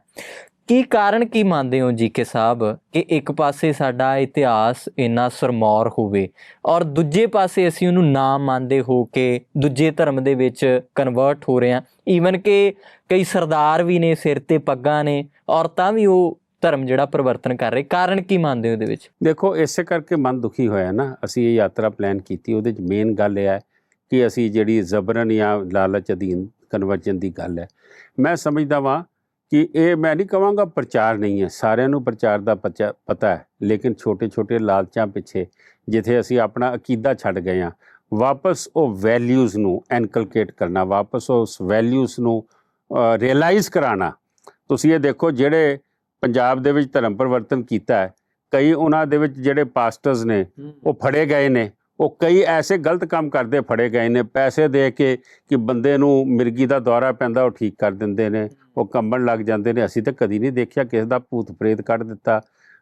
ਕੀ ਕਾਰਨ ਕੀ ਮੰਨਦੇ ਹੋ ਜੀ ਕੇ ਸਾਹਿਬ? ਕਿ ਇੱਕ ਪਾਸੇ ਸਾਡਾ ਇਤਿਹਾਸ ਇੰਨਾ ਸਰਮੌਰ ਹੋਵੇ ਔਰ ਦੂਜੇ ਪਾਸੇ ਅਸੀਂ ਉਹਨੂੰ ਨਾ ਮੰਨਦੇ ਹੋ ਕੇ ਦੂਜੇ ਧਰਮ ਦੇ ਵਿੱਚ ਕਨਵਰਟ ਹੋ ਰਹੇ ਹਾਂ। ਈਵਨ ਕਿ ਕਈ ਸਰਦਾਰ ਵੀ ਨੇ, ਸਿਰ ਤੇ ਪੱਗਾਂ ਨੇ, ਔਰਤਾਂ ਵੀ ਉਹ ਧਰਮ ਜਿਹੜਾ ਪਰਿਵਰਤਨ ਕਰ ਰਹੇ। ਕਾਰਨ ਕੀ ਮੰਨਦੇ ਹੋ ਉਹਦੇ ਵਿੱਚ? ਦੇਖੋ, ਇਸੇ ਕਰਕੇ ਮਨ ਦੁਖੀ ਹੋਇਆ ਨਾ, ਅਸੀਂ ਇਹ ਯਾਤਰਾ ਪਲਾਨ ਕੀਤੀ, ਉਹਦੇ ਚ ਮੇਨ ਗੱਲ ਇਹ ਹੈ ਕਿ ਅਸੀਂ ਜਿਹੜੀ ਜ਼ਬਰਨ ਜਾਂ ਲਾਲਚ ਅਧੀਨ ਕਨਵਰਜਨ ਦੀ ਗੱਲ ਹੈ। ਮੈਂ ਸਮਝਦਾ ਵਾਂ ਕਿ ਇਹ ਮੈਂ ਨਹੀਂ ਕਹਾਂਗਾ ਪ੍ਰਚਾਰ ਨਹੀਂ ਹੈ। ਸਾਰਿਆਂ ਨੂੰ ਪ੍ਰਚਾਰ ਦਾ ਪਤਾ ਹੈ ਲੇਕਿਨ ਛੋਟੇ-ਛੋਟੇ ਲਾਲਚਾਂ ਪਿੱਛੇ ਜਿੱਥੇ ਅਸੀਂ ਆਪਣਾ ਅਕੀਦਾ ਛੱਡ ਗਏ ਹਾਂ ਵਾਪਸ ਉਹ ਵੈਲਿਊਜ਼ ਨੂੰ ਐਨਕਲਕੇਟ ਕਰਨਾ ਵਾਪਸ ਉਸ ਵੈਲਿਊਜ਼ ਨੂੰ ਰਿਅਲਾਈਜ਼ ਕਰਾਣਾ। ਤੁਸੀਂ ਇਹ ਦੇਖੋ ਜਿਹੜੇ ਪੰਜਾਬ ਦੇ ਵਿੱਚ ਧਰਮ ਪਰਿਵਰਤਨ ਕੀਤਾ ਹੈ ਕਈ ਉਹਨਾਂ ਦੇ ਵਿੱਚ ਜਿਹੜੇ ਪਾਸਟਰਸ ਨੇ ਉਹ ਫੜੇ ਗਏ ਨੇ। ਉਹ ਕਈ ਐਸੇ ਗਲਤ ਕੰਮ ਕਰਦੇ ਫੜੇ ਗਏ ਨੇ, ਪੈਸੇ ਦੇ ਕੇ ਕਿ ਬੰਦੇ ਨੂੰ ਮਿਰਗੀ ਦਾ ਦੌਰਾ ਪੈਂਦਾ, ਉਹ ਠੀਕ ਕਰ ਦਿੰਦੇ ਨੇ, ਉਹ ਕੰਬਣ ਲੱਗ ਜਾਂਦੇ ਨੇ। ਅਸੀਂ ਤਾਂ ਕਦੀ ਨਹੀਂ ਦੇਖਿਆ ਕਿਸੇ ਦਾ ਭੂਤ ਪ੍ਰੇਤ ਕੱਢ ਦਿੱਤਾ।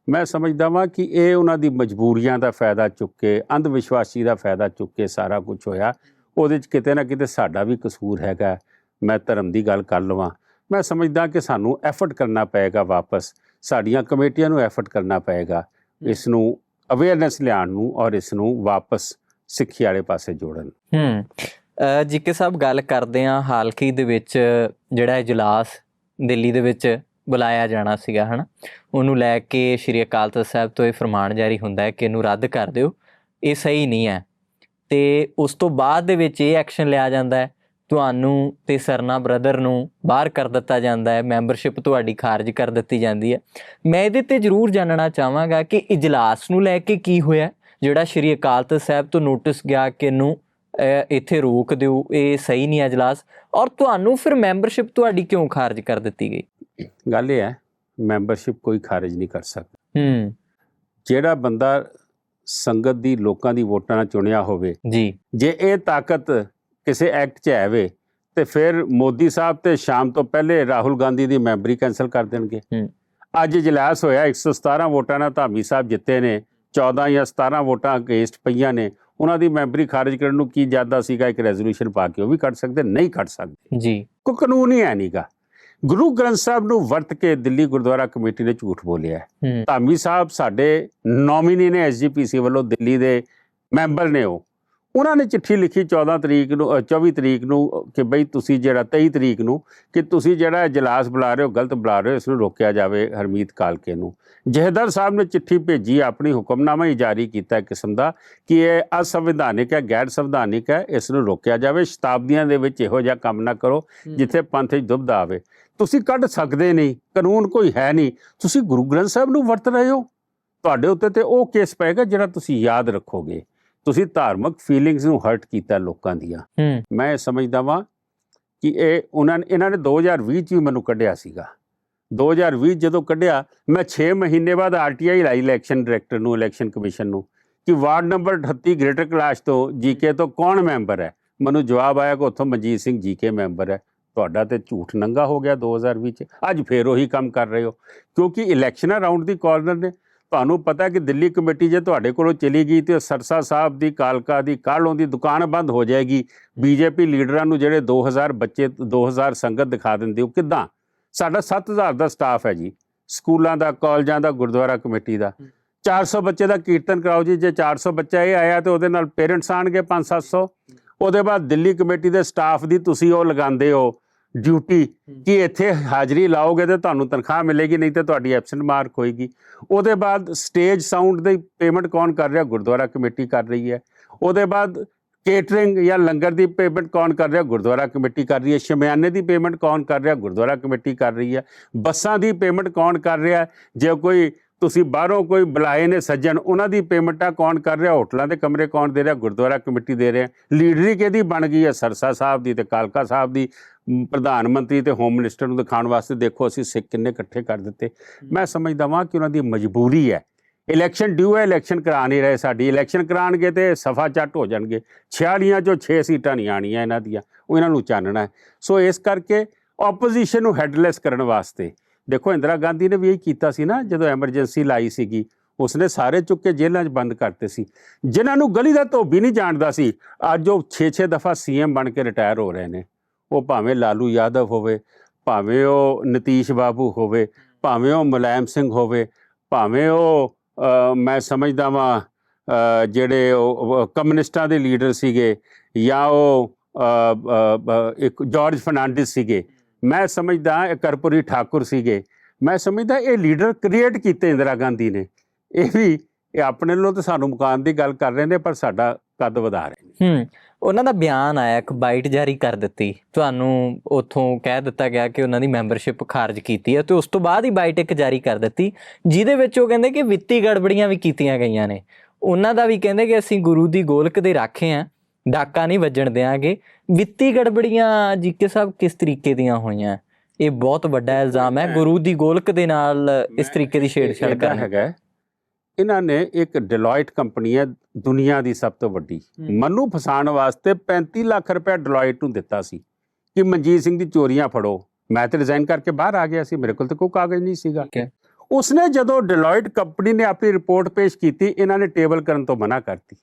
ਮੈਂ ਸਮਝਦਾ ਵਾਂ ਕਿ ਇਹ ਉਹਨਾਂ ਦੀ ਮਜਬੂਰੀਆਂ ਦਾ ਫਾਇਦਾ ਚੁੱਕ ਕੇ ਅੰਧ ਵਿਸ਼ਵਾਸੀ ਦਾ ਫਾਇਦਾ ਚੁੱਕ ਕੇ ਸਾਰਾ ਕੁਝ ਹੋਇਆ। ਉਹਦੇ 'ਚ ਕਿਤੇ ਨਾ ਕਿਤੇ ਸਾਡਾ ਵੀ ਕਸੂਰ ਹੈਗਾ। ਮੈਂ ਧਰਮ ਦੀ ਗੱਲ ਕਰ ਲਵਾਂ। ਮੈਂ ਸਮਝਦਾ ਕਿ ਸਾਨੂੰ ਐਫਰਟ ਕਰਨਾ ਪਏਗਾ ਵਾਪਸ। ਸਾਡੀਆਂ ਕਮੇਟੀਆਂ ਨੂੰ ਐਫਰਟ ਕਰਨਾ ਪਏਗਾ। ਇਸ ਨੂੰ ਅਵੇਅਰਨੈਸ ਲਿਆਉਣ ਨੂੰ ਔਰ ਇਸ ਨੂੰ ਵਾਪਸ ਸਿੱਖਿਆ ਵਾਲੇ ਪਾਸੇ ਜੋੜਨ। ਹੂੰ। ਅ, ਜੀਕੇ ਸਾਹਿਬ ਗੱਲ ਕਰਦੇ ਆ ਹਾਲ ਹੀ ਦੇ ਵਿੱਚ ਜਿਹੜਾ ਇਜਲਾਸ ਦਿੱਲੀ ਦੇ ਵਿੱਚ ਬੁਲਾਇਆ ਜਾਣਾ ਸੀਗਾ ਹਨਾ? ਉਹਨੂੰ ਲੈ ਕੇ ਸ਼੍ਰੀ ਅਕਾਲ ਤਖਤ ਸਾਹਿਬ ਤੋਂ ਇਹ ਫਰਮਾਨ ਜਾਰੀ ਹੁੰਦਾ ਹੈ ਕਿ ਇਹਨੂੰ ਰੱਦ ਕਰ ਦਿਓ। ਇਹ ਸਹੀ ਨਹੀਂ ਹੈ। ਤੇ ਉਸ ਤੋਂ ਬਾਅਦ ਦੇ ਵਿੱਚ ਇਹ ਐਕਸ਼ਨ ਲਿਆ ਜਾਂਦਾ ਹੈ ਤੁਹਾਨੂੰ ਤੇ ਸਰਨਾ ਬ੍ਰਦਰ ਨੂੰ ਬਾਹਰ ਕਰ ਦਿੱਤਾ ਜਾਂਦਾ ਹੈ ਮੈਂਬਰਸ਼ਿਪ ਤੁਹਾਡੀ ਖਾਰਜ ਕਰ ਦਿੱਤੀ ਜਾਂਦੀ ਹੈ। ਮੈਂ ਇਹਦੇ ਤੇ ਜ਼ਰੂਰ ਜਾਣਨਾ ਚਾਹਾਂਗਾ ਕਿ ਇਜਲਾਸ ਨੂੰ ਲੈ ਕੇ ਕੀ ਹੋਇਆ ਜਿਹੜਾ ਸ਼੍ਰੀ ਅਕਾਲ ਤਖਤ ਸਾਹਿਬ ਤੋਂ ਨੋਟਿਸ ਗਿਆ ਕਿ ਅਹ, ਇੱਥੇ ਰੋਕ ਦਿਓ ਇਹ ਸਹੀ ਨਹੀਂ ਹੈ ਇਜਲਾਸ ਔਰ ਤੁਹਾਨੂੰ ਫਿਰ ਮੈਂਬਰਸ਼ਿਪ ਤੁਹਾਡੀ ਕਿਉਂ ਖਾਰਜ ਕਰ ਦਿੱਤੀ ਗਈ? ਗੱਲ ਇਹ ਹੈ ਮੈਂਬਰਸ਼ਿਪ ਕੋਈ ਖਾਰਜ ਨਹੀਂ ਕਰ ਸਕਦਾ। ਹੂੰ। ਜਿਹੜਾ ਬੰਦਾ ਸੰਗਤ ਦੀ ਲੋਕਾਂ ਦੀ ਵੋਟਾਂ ਨਾਲ ਚੁਣਿਆ ਹੋਵੇ ਜੀ। ਜੇ ਇਹ ਤਾਕਤ ਕਿਸੇ ਐਕਟ 'ਚ ਹੈਵੇ ਤੇ ਫਿਰ ਮੋਦੀ ਸਾਹਿਬ ਤੇ ਸ਼ਾਮ ਤੋਂ ਪਹਿਲੇ ਰਾਹੁਲ ਗਾਂਧੀ ਦੀ ਮੈਂਬਰੀ ਕੈਨਸਲ ਕਰ ਦੇਣਗੇ। ਹੂੰ। ਅੱਜ ਇਜਲਾਸ ਹੋਇਆ 117 ਵੋਟਾਂ ਨਾਲ ਧਾਮੀ ਸਾਹਿਬ ਜਿੱਤੇ ਨੇ 14 ਜਾਂ 17 ਵੋਟਾਂ ਅਗੇਂਸਟ ਪਈਆਂ ਨੇ। ਉਹਨਾਂ ਦੀ ਮੈਂਬਰੀ ਖਾਰਜ ਕਰਨ ਨੂੰ ਕੀ ਜ਼ਿਆਦਾ ਸੀਗਾ ਇੱਕ ਰੈਜ਼ੋਲੂਸ਼ਨ ਪਾ ਕੇ ਉਹ ਵੀ ਕੱਢ ਸਕਦੇ ਨਹੀਂ ਕੱਢ ਸਕਦੇ। ਜੀ। ਕੋ ਕਾਨੂੰਨ ਹੀ ਹੈ ਨਹੀਂਗਾ ਗੁਰੂ ਗ੍ਰੰਥ ਸਾਹਿਬ ਨੂੰ ਵਰਤ ਕੇ ਦਿੱਲੀ ਗੁਰਦੁਆਰਾ ਕਮੇਟੀ ਨੇ ਝੂਠ ਬੋਲਿਆ ਹੈ। ਹੂੰ। ਧਾਮੀ ਸਾਹਿਬ ਸਾਡੇ ਨੋਮੀਨੀ ਨੇ ਐਸਜੀਪੀਸੀ ਵੱਲੋਂ ਦਿੱਲੀ ਦੇ ਮੈਂਬਰ ਨੇ ਉਹ। ਉਹਨਾਂ ਨੇ ਚਿੱਠੀ ਲਿਖੀ 14 ਤਰੀਕ ਨੂੰ ਅ, 24 ਤਰੀਕ ਨੂੰ ਕਿ ਬਈ ਤੁਸੀਂ ਜਿਹੜਾ 23 ਤਰੀਕ ਨੂੰ ਕਿ ਤੁਸੀਂ ਜਿਹੜਾ ਇਜਲਾਸ ਬੁਲਾ ਰਹੇ ਹੋ ਗਲਤ ਬੁਲਾ ਰਹੇ ਹੋ ਇਸ ਨੂੰ ਰੋਕਿਆ ਜਾਵੇ ਹਰਮੀਤ ਕਾਲਕੇ ਨੂੰ। ਜਹੇਦਾਰ ਸਾਹਿਬ ਨੇ ਚਿੱਠੀ ਭੇਜੀ ਆਪਣੀ ਹੁਕਮਨਾਮਾ ਹੀ ਜਾਰੀ ਕੀਤਾ ਕਿਸਮ ਦਾ ਕਿ ਇਹ ਅਸੰਵਿਧਾਨਿਕ ਹੈ ਗੈਰ ਸੰਵਿਧਾਨਿਕ ਹੈ ਇਸ ਨੂੰ ਰੋਕਿਆ ਜਾਵੇ ਸ਼ਤਾਬਦੀਆਂ ਦੇ ਵਿੱਚ ਇਹੋ ਜਿਹਾ ਕੰਮ ਨਾ ਕਰੋ ਜਿੱਥੇ ਪੰਥ ਵਿੱਚ ਦੁਬਦਾ ਆਵੇ। ਤੁਸੀਂ ਕੱਢ ਸਕਦੇ ਨਹੀਂ ਕਾਨੂੰਨ ਕੋਈ ਹੈ ਨਹੀਂ। ਤੁਸੀਂ ਗੁਰੂ ਗ੍ਰੰਥ ਸਾਹਿਬ ਨੂੰ ਵਰਤ ਰਹੇ ਹੋ। ਤੁਹਾਡੇ ਉੱਤੇ ਤੇ ਉਹ ਕੇਸ ਪਏਗਾ ਜਿਹੜਾ ਤੁਸੀਂ ਯਾਦ ਰੱਖੋਗੇ। ਤੁਸੀਂ ਧਾਰਮਿਕ ਫੀਲਿੰਗਸ ਨੂੰ ਹਰਟ ਕੀਤਾ ਲੋਕਾਂ ਦੀਆਂ। ਮੈਂ ਸਮਝਦਾ ਵਾਂ ਕਿ ਇਹ ਉਹਨਾਂ ਨੇ ਇਹਨਾਂ ਨੇ 2020 ਚ ਵੀ ਮੈਨੂੰ ਕੱਢਿਆ ਸੀਗਾ। 2020 ਜਦੋਂ ਕੱਢਿਆ ਮੈਂ 6 ਮਹੀਨੇ ਬਾਅਦ ਆਰਟੀਆਈ ਲਾਈ ਇਲੈਕਸ਼ਨ ਡਾਇਰੈਕਟਰ ਨੂੰ ਇਲੈਕਸ਼ਨ ਕਮਿਸ਼ਨ ਨੂੰ ਕਿ ਵਾਰਡ ਨੰਬਰ 38 ਗ੍ਰੇਟਰ ਕਲਾਸ਼ ਤੋਂ ਜੀਕੇ ਤੋਂ ਕੌਣ ਮੈਂਬਰ ਹੈ? ਮੈਨੂੰ ਜਵਾਬ ਆਇਆ ਕਿ ਉੱਥੋਂ ਮਨਜੀਤ ਸਿੰਘ ਜੀਕੇ ਮੈਂਬਰ ਹੈ। ਤੁਹਾਡਾ ਤੇ ਝੂਠ ਨੰਗਾ ਹੋ ਗਿਆ 2020 ਚ। ਅੱਜ ਫੇਰ ਉਹੀ ਕੰਮ ਕਰ ਰਹੇ ਹੋ। ਕਿਉਂਕਿ ਇਲੈਕਸ਼ਨਾਂ ਰਾਉਂਡ ਦੀ ਕਾਰਨਰ ਨੇ। ਤੁਹਾਨੂੰ ਪਤਾ ਕਿ ਦਿੱਲੀ ਕਮੇਟੀ ਜੇ ਤੁਹਾਡੇ ਕੋਲੋਂ ਚਲੀ ਗਈ ਤੇ ਸਰਸਾ ਸਾਹਿਬ ਦੀ ਕਾਲਕਾ ਦੀ ਕਾਲੋਂ ਦੀ ਦੁਕਾਨ ਬੰਦ ਹੋ ਜਾਏਗੀ? ਬੀਜੇਪੀ ਲੀਡਰਾਂ ਨੂੰ ਜਿਹੜੇ 2000 ਬੱਚੇ 2000 ਸੰਗਤ ਦਿਖਾ ਦਿੰਦੇ ਹੋ ਕਿਦਾਂ? ਸਾਡਾ 7000 ਦਾ ਸਟਾਫ ਹੈ ਜੀ ਸਕੂਲਾਂ ਦਾ ਕਾਲਜਾਂ ਦਾ ਗੁਰਦੁਆਰਾ ਕਮੇਟੀ ਦਾ। 400 ਬੱਚੇ ਦਾ ਕੀਰਤਨ ਕਰਾਓ ਜੀ ਜੇ 400 ਬੱਚਾ ਇਹ ਆਇਆ ਤੇ ਉਹਦੇ ਨਾਲ ਪੇਰੈਂਟਸ ਆਣਗੇ 5-700 ਉਹਦੇ ਬਾਅਦ ਦਿੱਲੀ ਕਮੇਟੀ ਦੇ ਸਟਾਫ ਦੀ ਤੁਸੀਂ ਉਹ ਲਗਾਉਂਦੇ ਹੋ ਡਿਊਟੀ ਕਿ ਇੱਥੇ ਹਾਜ਼ਰੀ ਲਾਓਗੇ ਤੇ ਤੁਹਾਨੂੰ ਤਨਖਾਹ ਮਿਲੇਗੀ ਨਹੀਂ ਤੇ ਤੁਹਾਡੀ ਐਬਸੈਂਟ ਮਾਰਕ ਹੋਏਗੀ। ਉਹਦੇ ਬਾਅਦ ਸਟੇਜ ਸਾਊਂਡ ਦੀ ਪੇਮੈਂਟ ਕੌਣ ਕਰ ਰਿਹਾ? ਗੁਰਦੁਆਰਾ ਕਮੇਟੀ ਕਰ ਰਹੀ ਹੈ। ਉਹਦੇ ਬਾਅਦ ਕੇਟਰਿੰਗ ਜਾਂ ਲੰਗਰ ਦੀ ਪੇਮੈਂਟ ਕੌਣ ਕਰ ਰਿਹਾ? ਗੁਰਦੁਆਰਾ ਕਮੇਟੀ ਕਰ ਰਹੀ ਹੈ। ਸ਼ਮਿਆਨੇ ਦੀ ਪੇਮੈਂਟ ਕੌਣ ਕਰ ਰਿਹਾ? ਗੁਰਦੁਆਰਾ ਕਮੇਟੀ ਕਰ ਰਹੀ ਹੈ। ਬੱਸਾਂ ਦੀ ਪੇਮੈਂਟ ਕੌਣ ਕਰ ਰਿਹਾ? ਜੇ ਕੋਈ ਤੁਸੀਂ ਬਾਹਰੋਂ ਕੋਈ ਬੁਲਾਏ ਨੇ ਸੱਜਣ ਉਹਨਾਂ ਦੀ ਪੇਮੈਂਟਾਂ ਕੌਣ ਕਰ ਰਿਹਾ? ਹੋਟਲਾਂ ਦੇ ਕਮਰੇ ਕੌਣ ਦੇ ਰਿਹਾ? ਗੁਰਦੁਆਰਾ ਕਮੇਟੀ ਦੇ ਰਿਹਾ। ਲੀਡਰੀ ਕਿਹਦੀ ਬਣ ਗਈ ਹੈ? ਸਰਸਾ ਸਾਹਿਬ ਦੀ ਤੇ ਕਾਲਕਾ ਸਾਹਿਬ ਦੀ। ਪ੍ਰਧਾਨ ਮੰਤਰੀ ਤੇ ਹੋਮ ਮਿਨਿਸਟਰ ਨੂੰ ਦਿਖਾਉਣ ਵਾਸਤੇ ਦੇਖੋ ਅਸੀਂ ਸਿੱਖ ਕਿੰਨੇ ਇਕੱਠੇ ਕਰ ਦਿੱਤੇ। ਮੈਂ ਸਮਝਦਾ ਵਾਂ ਕਿ ਉਹਨਾਂ ਦੀ ਮਜਬੂਰੀ ਹੈ। ਇਲੈਕਸ਼ਨ ਡਿਊ ਹੈ ਇਲੈਕਸ਼ਨ ਕਰਾ ਨਹੀਂ ਰਹੇ ਸਾਡੀ। ਇਲੈਕਸ਼ਨ ਕਰਾਣਗੇ ਤੇ ਸਫਾ ਚੱਟ ਹੋ ਜਾਣਗੇ। 46 ਚੋਂ 6 ਸੀਟਾਂ ਨਹੀਂ ਆਣੀਆਂ ਇਹਨਾਂ ਦੀਆਂ। ਉਹ ਇਹਨਾਂ ਨੂੰ ਚਾਨਣਾ ਸੋ ਇਸ ਕਰਕੇ ਆਪੋਜੀਸ਼ਨ ਨੂੰ ਹੈਡਲੈਸ ਕਰਨ ਵਾਸਤੇ ਦੇਖੋ ਇੰਦਰਾ ਗਾਂਧੀ ਨੇ ਵੀ ਇਹ ਕੀਤਾ ਸੀ ਨਾ, ਜਦੋਂ ਐਮਰਜੈਂਸੀ ਲਾਈ ਸੀਗੀ, ਉਸਨੇ ਸਾਰੇ ਚੁੱਕ ਕੇ ਜੇਲ੍ਹਾਂ 'ਚ ਬੰਦ ਕਰਤੇ ਸੀ। ਜਿਨ੍ਹਾਂ ਨੂੰ ਗਲੀ ਦਾ ਧੋਬੀ ਨਹੀਂ ਜਾਣਦਾ ਸੀ, ਅੱਜ ਉਹ 6-6 ਦਫਾ ਸੀਐਮ ਬਣ ਕੇ ਰਿਟਾਇਰ ਹੋ ਰਹੇ ਨੇ। ਉਹ ਭਾਵੇਂ ਲਾਲੂ ਯਾਦਵ ਹੋਵੇ, ਭਾਵੇਂ ਉਹ ਨਤੀਸ਼ ਬਾਬੂ ਹੋਵੇ, ਭਾਵੇਂ ਉਹ ਮੁਲਾਇਮ ਸਿੰਘ ਹੋਵੇ, ਭਾਵੇਂ ਉਹ ਮੈਂ ਸਮਝਦਾ ਵਾਂ ਜਿਹੜੇ ਉਹ ਕਮਿਊਨਿਸਟਾਂ ਦੇ ਲੀਡਰ ਸੀਗੇ ਜਾਂ ਉਹ ਇੱਕ ਜਾਰਜ ਫਰਨਾਂਡਿਸ ਸੀਗੇ ਮੈਂ ਸਮਝਦਾ ਇਹ ਕਰਪੂਰੀ ਠਾਕੁਰ ਸੀਗੇ। ਮੈਂ ਸਮਝਦਾ ਇਹ ਲੀਡਰ ਕ੍ਰੀਏਟ ਕੀਤੇ ਇੰਦਰਾ ਗਾਂਧੀ ਨੇ। ਇਹ ਵੀ ਇਹ ਆਪਣੇ ਵੱਲੋਂ ਤਾਂ ਸਾਨੂੰ ਮੁਕਾਨ ਦੀ ਗੱਲ ਕਰ ਰਹੇ ਨੇ, ਪਰ ਸਾਡਾ ਕੱਦ ਵਧਾ ਰਹੇ ਨੇ। ਹੂੰ, ਉਹਨਾਂ ਦਾ ਬਿਆਨ ਆਇਆ, ਇੱਕ ਬਾਈਟ ਜਾਰੀ ਕਰ ਦਿੱਤੀ। ਤੁਹਾਨੂੰ ਉਥੋਂ ਕਹਿ ਦਿੱਤਾ ਗਿਆ ਕਿ ਉਹਨਾਂ ਦੀ ਮੈਂਬਰਸ਼ਿਪ ਖਾਰਜ ਕੀਤੀ ਹੈ ਤੇ ਉਸ ਤੋਂ ਬਾਅਦ ਹੀ ਬਾਈਟ ਇੱਕ ਜਾਰੀ ਕਰ ਦਿੱਤੀ, ਜਿਹਦੇ ਵਿੱਚ ਉਹ ਕਹਿੰਦੇ ਕਿ ਵਿੱਤੀ ਗੜਬੜੀਆਂ ਵੀ ਕੀਤੀਆਂ ਗਈਆਂ ਨੇ। ਉਹਨਾਂ ਦਾ ਵੀ ਕਹਿੰਦੇ ਕਿ ਅਸੀਂ ਗੁਰੂ ਦੀ ਗੋਲਕ ਦੇ ਰਾਖੇ ਆ ਡਾਕਾ ਨਹੀਂ ਵੱਜਣ ਦਿਆਂਗੇ। ਵਿੱਤੀ ਗੜਬੜੀਆਂ ਜੀਕੇ ਸਾਹਿਬ ਕਿਸ ਤਰੀਕੇ ਦੀਆਂ ਹੋਈਆਂ? ਇਹ ਬਹੁਤ ਵੱਡਾ ਇਲਜ਼ਾਮ ਹੈ। ਗੁਰੂ ਦੀ ਗੋਲਕ ਦੇ ਨਾਲ ਇਸ ਤਰੀਕੇ ਦੀ ਛੇੜਛਾੜ ਕਰਨਾ। ਹੈਗਾ। ਇਹਨਾਂ ਨੇ ਇੱਕ ਡਿਲੋਇਟ ਕੰਪਨੀ ਹੈ ਦੁਨੀਆ ਦੀ ਸਭ ਤੋਂ ਵੱਡੀ। ਮਨੂੰ ਫਸਾਉਣ ਵਾਸਤੇ 35 ਲੱਖ ਰੁਪਏ ਡਿਲੋਇਟ ਨੂੰ ਦਿੱਤਾ ਸੀ ਕਿ ਮਨਜੀਤ ਸਿੰਘ ਦੀ ਚੋਰੀਆਂ ਫੜੋ। ਮੈਂ ਤੇ ਰਿਜ਼ਾਈਨ ਕਰਕੇ ਬਾਹਰ ਆ ਗਿਆ ਸੀ। ਮੇਰੇ ਕੋਲ ਤਾਂ ਕੋਈ ਕਾਗਜ਼ ਨਹੀਂ ਸੀਗਾ। ਉਸਨੇ ਜਦੋਂ ਡਿਲੋਇਟ ਕੰਪਨੀ ਨੇ ਆਪਣੀ ਰਿਪੋਰਟ ਪੇਸ਼ ਕੀਤੀ ਇਹਨਾਂ ਨੇ ਟੇਬਲ ਕਰਨ ਤੋਂ ਮਨਾ ਕਰਤੀ।